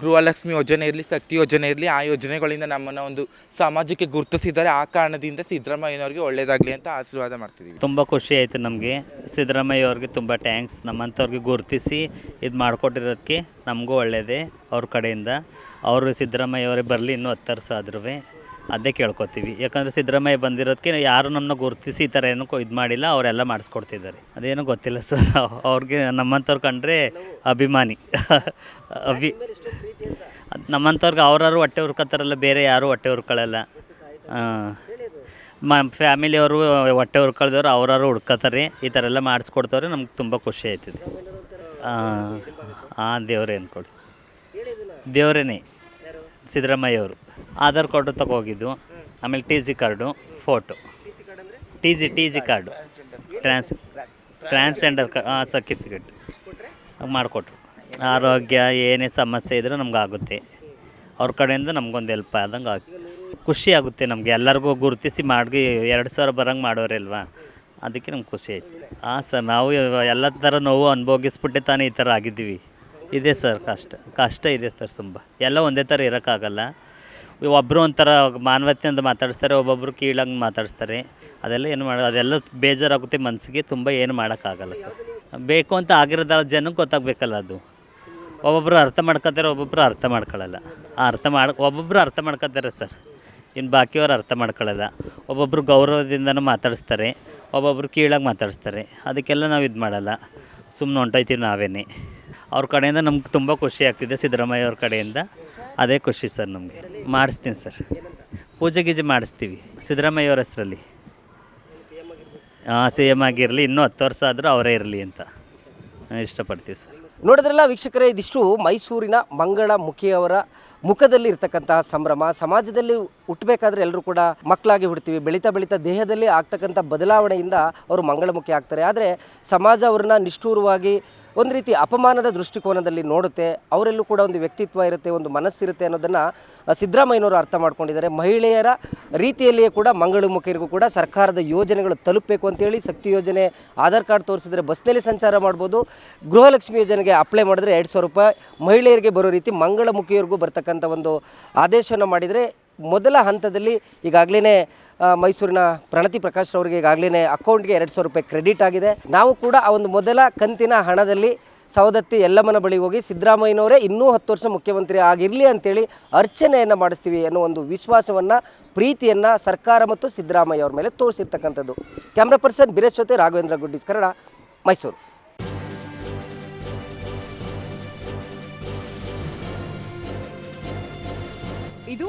ಗೃಹಲಕ್ಷ್ಮಿ ಯೋಜನೆ ಇರಲಿ, ಶಕ್ತಿ ಯೋಜನೆ ಇರಲಿ, ಆ ಯೋಜನೆಗಳಿಂದ ನಮ್ಮನ್ನು ಒಂದು ಸಮಾಜಕ್ಕೆ ಗುರುತಿಸಿದ್ದಾರೆ. ಆ ಕಾರಣದಿಂದ ಸಿದ್ದರಾಮಯ್ಯನವ್ರಿಗೆ ಒಳ್ಳೆಯದಾಗಲಿ ಅಂತ ಆಶೀರ್ವಾದ ಮಾಡ್ತಿದ್ದೀವಿ ತುಂಬ ಖುಷಿ ಆಯಿತು ನಮಗೆ. ಸಿದ್ದರಾಮಯ್ಯ ಅವ್ರಿಗೆ ತುಂಬ ಟ್ಯಾಂಕ್ಸ್ ನಮ್ಮಂಥವ್ರಿಗೆ ಗುರುತಿಸಿ ಇದು ಮಾಡಿಕೊಟ್ಟಿರೋದಕ್ಕೆ ನಮಗೂ ಒಳ್ಳೆಯದೇ ಅವ್ರ ಕಡೆಯಿಂದ. ಅವರು ಸಿದ್ದರಾಮಯ್ಯ ಅವರೇ ಬರಲಿ ಇನ್ನೂ ಹತ್ತು ವರ್ಷ ಆದ್ರೂ ಅದೇ ಕೇಳ್ಕೊತೀವಿ. ಯಾಕಂದರೆ ಸಿದ್ದರಾಮಯ್ಯ ಬಂದಿರೋದಕ್ಕೆ ಯಾರು ನಮ್ಮನ್ನ ಗುರುತಿಸಿ ಈ ಥರ ಏನೂ ಇದು ಮಾಡಿಲ್ಲ, ಅವರೆಲ್ಲ ಮಾಡಿಸ್ಕೊಡ್ತಿದ್ದಾರೆ. ಅದೇನೋ ಗೊತ್ತಿಲ್ಲ ಸರ್, ಅವ್ರಿಗೆ ನಮ್ಮಂಥವ್ರು ಕಂಡ್ರೆ ಅಭಿಮಾನಿ. ಅಭಿ ನಮ್ಮಂಥವ್ರಿಗೆ ಅವ್ರವ್ರು ಹೊಟ್ಟೆ ಹುರ್ಕೋತಾರಲ್ಲ, ಬೇರೆ ಯಾರೂ ಹೊಟ್ಟೆ ಹುರ್ಕೊಳ್ಳಲ್ಲ ಮ, ಫ್ಯಾಮಿಲಿಯವರು ಹೊಟ್ಟೆ ಹುರ್ಕೊಳ್ದವ್ರು ಅವ್ರವ್ರು ಹುಡ್ಕೋತಾರೆ, ಈ ಥರ ಎಲ್ಲ ಮಾಡಿಸ್ಕೊಡ್ತವ್ರೆ, ನಮ್ಗೆ ತುಂಬ ಖುಷಿ ಆಯ್ತದೆ. ಹಾಂ ದೇವ್ರೇನು ಅಂದ್ಕೊಡಿ ದೇವರೇನೆ ಸಿದ್ದರಾಮಯ್ಯ ಅವರು ಆಧಾರ್ ಕಾರ್ಡು ತಗೋಗಿದ್ದು, ಆಮೇಲೆ T C card photo T G T G card. Trans transgender certificate ಮಾಡಿಕೊಟ್ರು. ಆರೋಗ್ಯ, ಏನೇ ಸಮಸ್ಯೆ ಇದ್ದರೂ ನಮ್ಗೆ ಆಗುತ್ತೆ ಅವ್ರ ಕಡೆಯಿಂದ ನಮಗೊಂದು ಹೆಲ್ಪ್ ಆದಂಗೆ ಆಗುತ್ತೆ ಖುಷಿ ಆಗುತ್ತೆ ನಮಗೆ. ಎಲ್ಲರಿಗೂ ಗುರುತಿಸಿ ಮಾಡಿ ಎರಡು ಸಾವಿರ ಬರೋಂಗೆ ಮಾಡೋರಲ್ವಾ ಅದಕ್ಕೆ ನಮ್ಗೆ ಖುಷಿ ಆಯ್ತು. ಹಾಂ ಸರ್ ನಾವು ಎಲ್ಲ ಥರ ನೋವು ಅನುಭವಿಸ್ಬಿಟ್ಟೆ ತಾನೇ ಈ ಥರ ಆಗಿದ್ದೀವಿ. ಇದೆ ಸರ್, ಕಷ್ಟ ಕಷ್ಟ ಇದೆ ಸರ್ ತುಂಬ. ಎಲ್ಲ ಒಂದೇ ಥರ ಇರೋಕ್ಕಾಗಲ್ಲ. ಒಬ್ಬರು ಒಂಥರ ಮಾನವತೆಯಿಂದ ಮಾತಾಡಿಸ್ತಾರೆ ಒಬ್ಬೊಬ್ಬರು ಕೀಳಂಗೆ ಮಾತಾಡಿಸ್ತಾರೆ. ಅದೆಲ್ಲ ಏನು ಮಾಡೋ, ಅದೆಲ್ಲ ಬೇಜಾರಾಗುತ್ತೆ ಮನಸ್ಸಿಗೆ, ತುಂಬ ಏನು ಮಾಡೋಕ್ಕಾಗಲ್ಲ ಸರ್. ಬೇಕು ಅಂತ ಆಗಿರೋದ ಜನಕ್ಕೆ ಗೊತ್ತಾಗಬೇಕಲ್ಲ ಅದು. ಒಬ್ಬೊಬ್ಬರು ಅರ್ಥ ಮಾಡ್ಕೊತಾರೆ ಒಬ್ಬೊಬ್ಬರು ಅರ್ಥ ಮಾಡ್ಕೊಳ್ಳಲ್ಲ. ಅರ್ಥ ಮಾಡಿ ಒಬ್ಬೊಬ್ಬರು ಅರ್ಥ ಮಾಡ್ಕೊತಾರೆ ಸರ್. ಇನ್ನು ಬಾಕಿಯವರು ಅರ್ಥ ಮಾಡ್ಕೊಳ್ಳಲ್ಲ. ಒಬ್ಬೊಬ್ಬರು ಗೌರವದಿಂದನೂ ಮಾತಾಡಿಸ್ತಾರೆ ಒಬ್ಬೊಬ್ಬರು ಕೀಳಾಗಿ ಮಾತಾಡಿಸ್ತಾರೆ. ಅದಕ್ಕೆಲ್ಲ ನಾವು ಇದು ಮಾಡಲ್ಲ. ಸುಮ್ಮನೆ ಹೊಂಟೋಯ್ತೀವಿ ನಾವೇನೆ. ಅವ್ರ ಕಡೆಯಿಂದ ನಮ್ಗೆ ತುಂಬ ಖುಷಿ ಆಗ್ತಿದೆ ಸಿದ್ದರಾಮಯ್ಯ ಅವ್ರ ಕಡೆಯಿಂದ. ಅದೇ ಖುಷಿ ಸರ್ ನಮಗೆ. ಮಾಡಿಸ್ತೀನಿ ಸರ್. ಪೂಜೆ ಗೀಜೆ ಮಾಡಿಸ್ತೀವಿ ಸಿದ್ದರಾಮಯ್ಯ ಅವ್ರ ಹೆಸರಲ್ಲಿ. ಹಾಂ ಸಿ ಎಂ ಆಗಿರಲಿ, ಇನ್ನೂ ಹತ್ತು ವರ್ಷ ಆದರೂ ಅವರೇ ಇರಲಿ ಅಂತ ಇಷ್ಟಪಡ್ತೀವಿ ಸರ್. ನೋಡಿದ್ರಲ್ಲ ವೀಕ್ಷಕರೇ, ಇದಿಷ್ಟು ಮೈಸೂರಿನ ಮಂಗಳ ಮುಖಿಯವರ ಮುಖದಲ್ಲಿ ಇರ್ತಕ್ಕಂತಹ ಸಂಭ್ರಮ, ಸಮಾಜದಲ್ಲಿ ಹುಟ್ಟಬೇಕಾದ್ರೆ ಎಲ್ಲರೂ ಕೂಡ ಮಕ್ಕಳಾಗಿ ಹುಡ್ತೀವಿ ಬೆಳೀತಾ ಬೆಳೀತಾ ದೇಹದಲ್ಲಿ ಆಗ್ತಕ್ಕಂಥ ಬದಲಾವಣೆಯಿಂದ ಅವರು ಮಂಗಳಮುಖಿ ಆಗ್ತಾರೆ. ಆದರೆ ಸಮಾಜ ಅವ್ರನ್ನ ನಿಷ್ಠೂರವಾಗಿ ಒಂದು ರೀತಿ ಅಪಮಾನದ ದೃಷ್ಟಿಕೋನದಲ್ಲಿ ನೋಡುತ್ತೆ, ಅವರಲ್ಲೂ ಕೂಡ ಒಂದು ವ್ಯಕ್ತಿತ್ವ ಇರುತ್ತೆ, ಒಂದು ಮನಸ್ಸಿರುತ್ತೆ ಅನ್ನೋದನ್ನು ಸಿದ್ದರಾಮಯ್ಯನವರು ಅರ್ಥ ಮಾಡ್ಕೊಂಡಿದ್ದಾರೆ. ಮಹಿಳೆಯರ ರೀತಿಯಲ್ಲಿಯೇ ಕೂಡ ಮಂಗಳಮುಖಿಯರಿಗೂ ಕೂಡ ಸರ್ಕಾರದ ಯೋಜನೆಗಳು ತಲುಪಬೇಕು ಅಂತೇಳಿ ಶಕ್ತಿ ಯೋಜನೆ, ಆಧಾರ್ ಕಾರ್ಡ್ ತೋರಿಸಿದ್ರೆ ಬಸ್ನಲ್ಲಿ ಸಂಚಾರ ಮಾಡ್ಬೋದು, ಗೃಹಲಕ್ಷ್ಮಿ ಯೋಜನೆಗೆ ಅಪ್ಲೈ ಮಾಡಿದ್ರೆ ಎರಡು ಸಾವಿರ ರೂಪಾಯಿ. ಮಹಿಳೆಯರಿಗೆ ಬರೋ ರೀತಿ ಮಂಗಳಮುಖಿಯರಿಗೂ ಬರ್ತಕ್ಕಂಥ ಒಂದು ಆದೇಶವನ್ನು ಮಾಡಿದರೆ ಮೊದಲ ಹಂತದಲ್ಲಿ ಈಗಾಗಲೇ ಮೈಸೂರಿನ ಪ್ರಣತಿ ಪ್ರಕಾಶ್ ಅವರಿಗೆ ಈಗಾಗಲೇ ಅಕೌಂಟ್ಗೆ ಎರಡು ಸಾವಿರ ರೂಪಾಯಿ ಕ್ರೆಡಿಟ್ ಆಗಿದೆ. ನಾವು ಕೂಡ ಆ ಒಂದು ಮೊದಲ ಕಂತಿನ ಹಣದಲ್ಲಿ ಸವದತ್ತಿ ಎಲ್ಲಮ್ಮನ ಬಳಿ ಹೋಗಿ ಸಿದ್ದರಾಮಯ್ಯನವರೇ ಇನ್ನೂ ಹತ್ತು ವರ್ಷ ಮುಖ್ಯಮಂತ್ರಿ ಆಗಿರಲಿ ಅಂತೇಳಿ ಅರ್ಚನೆಯನ್ನು ಮಾಡಿಸ್ತೀವಿ ಅನ್ನೋ ಒಂದು ವಿಶ್ವಾಸವನ್ನು, ಪ್ರೀತಿಯನ್ನು ಸರ್ಕಾರ ಮತ್ತು ಸಿದ್ದರಾಮಯ್ಯ ಅವರ ಮೇಲೆ ತೋರಿಸಿರ್ತಕ್ಕಂಥದ್ದು. ಕ್ಯಾಮ್ರಾ ಪರ್ಸನ್ ಬಿರೇಶ್ ಜೊತೆ ರಾಘವೇಂದ್ರ ಗುಡ್ಡಿಸ್ ಕನ್ನಡ, ಮೈಸೂರು. ಇದು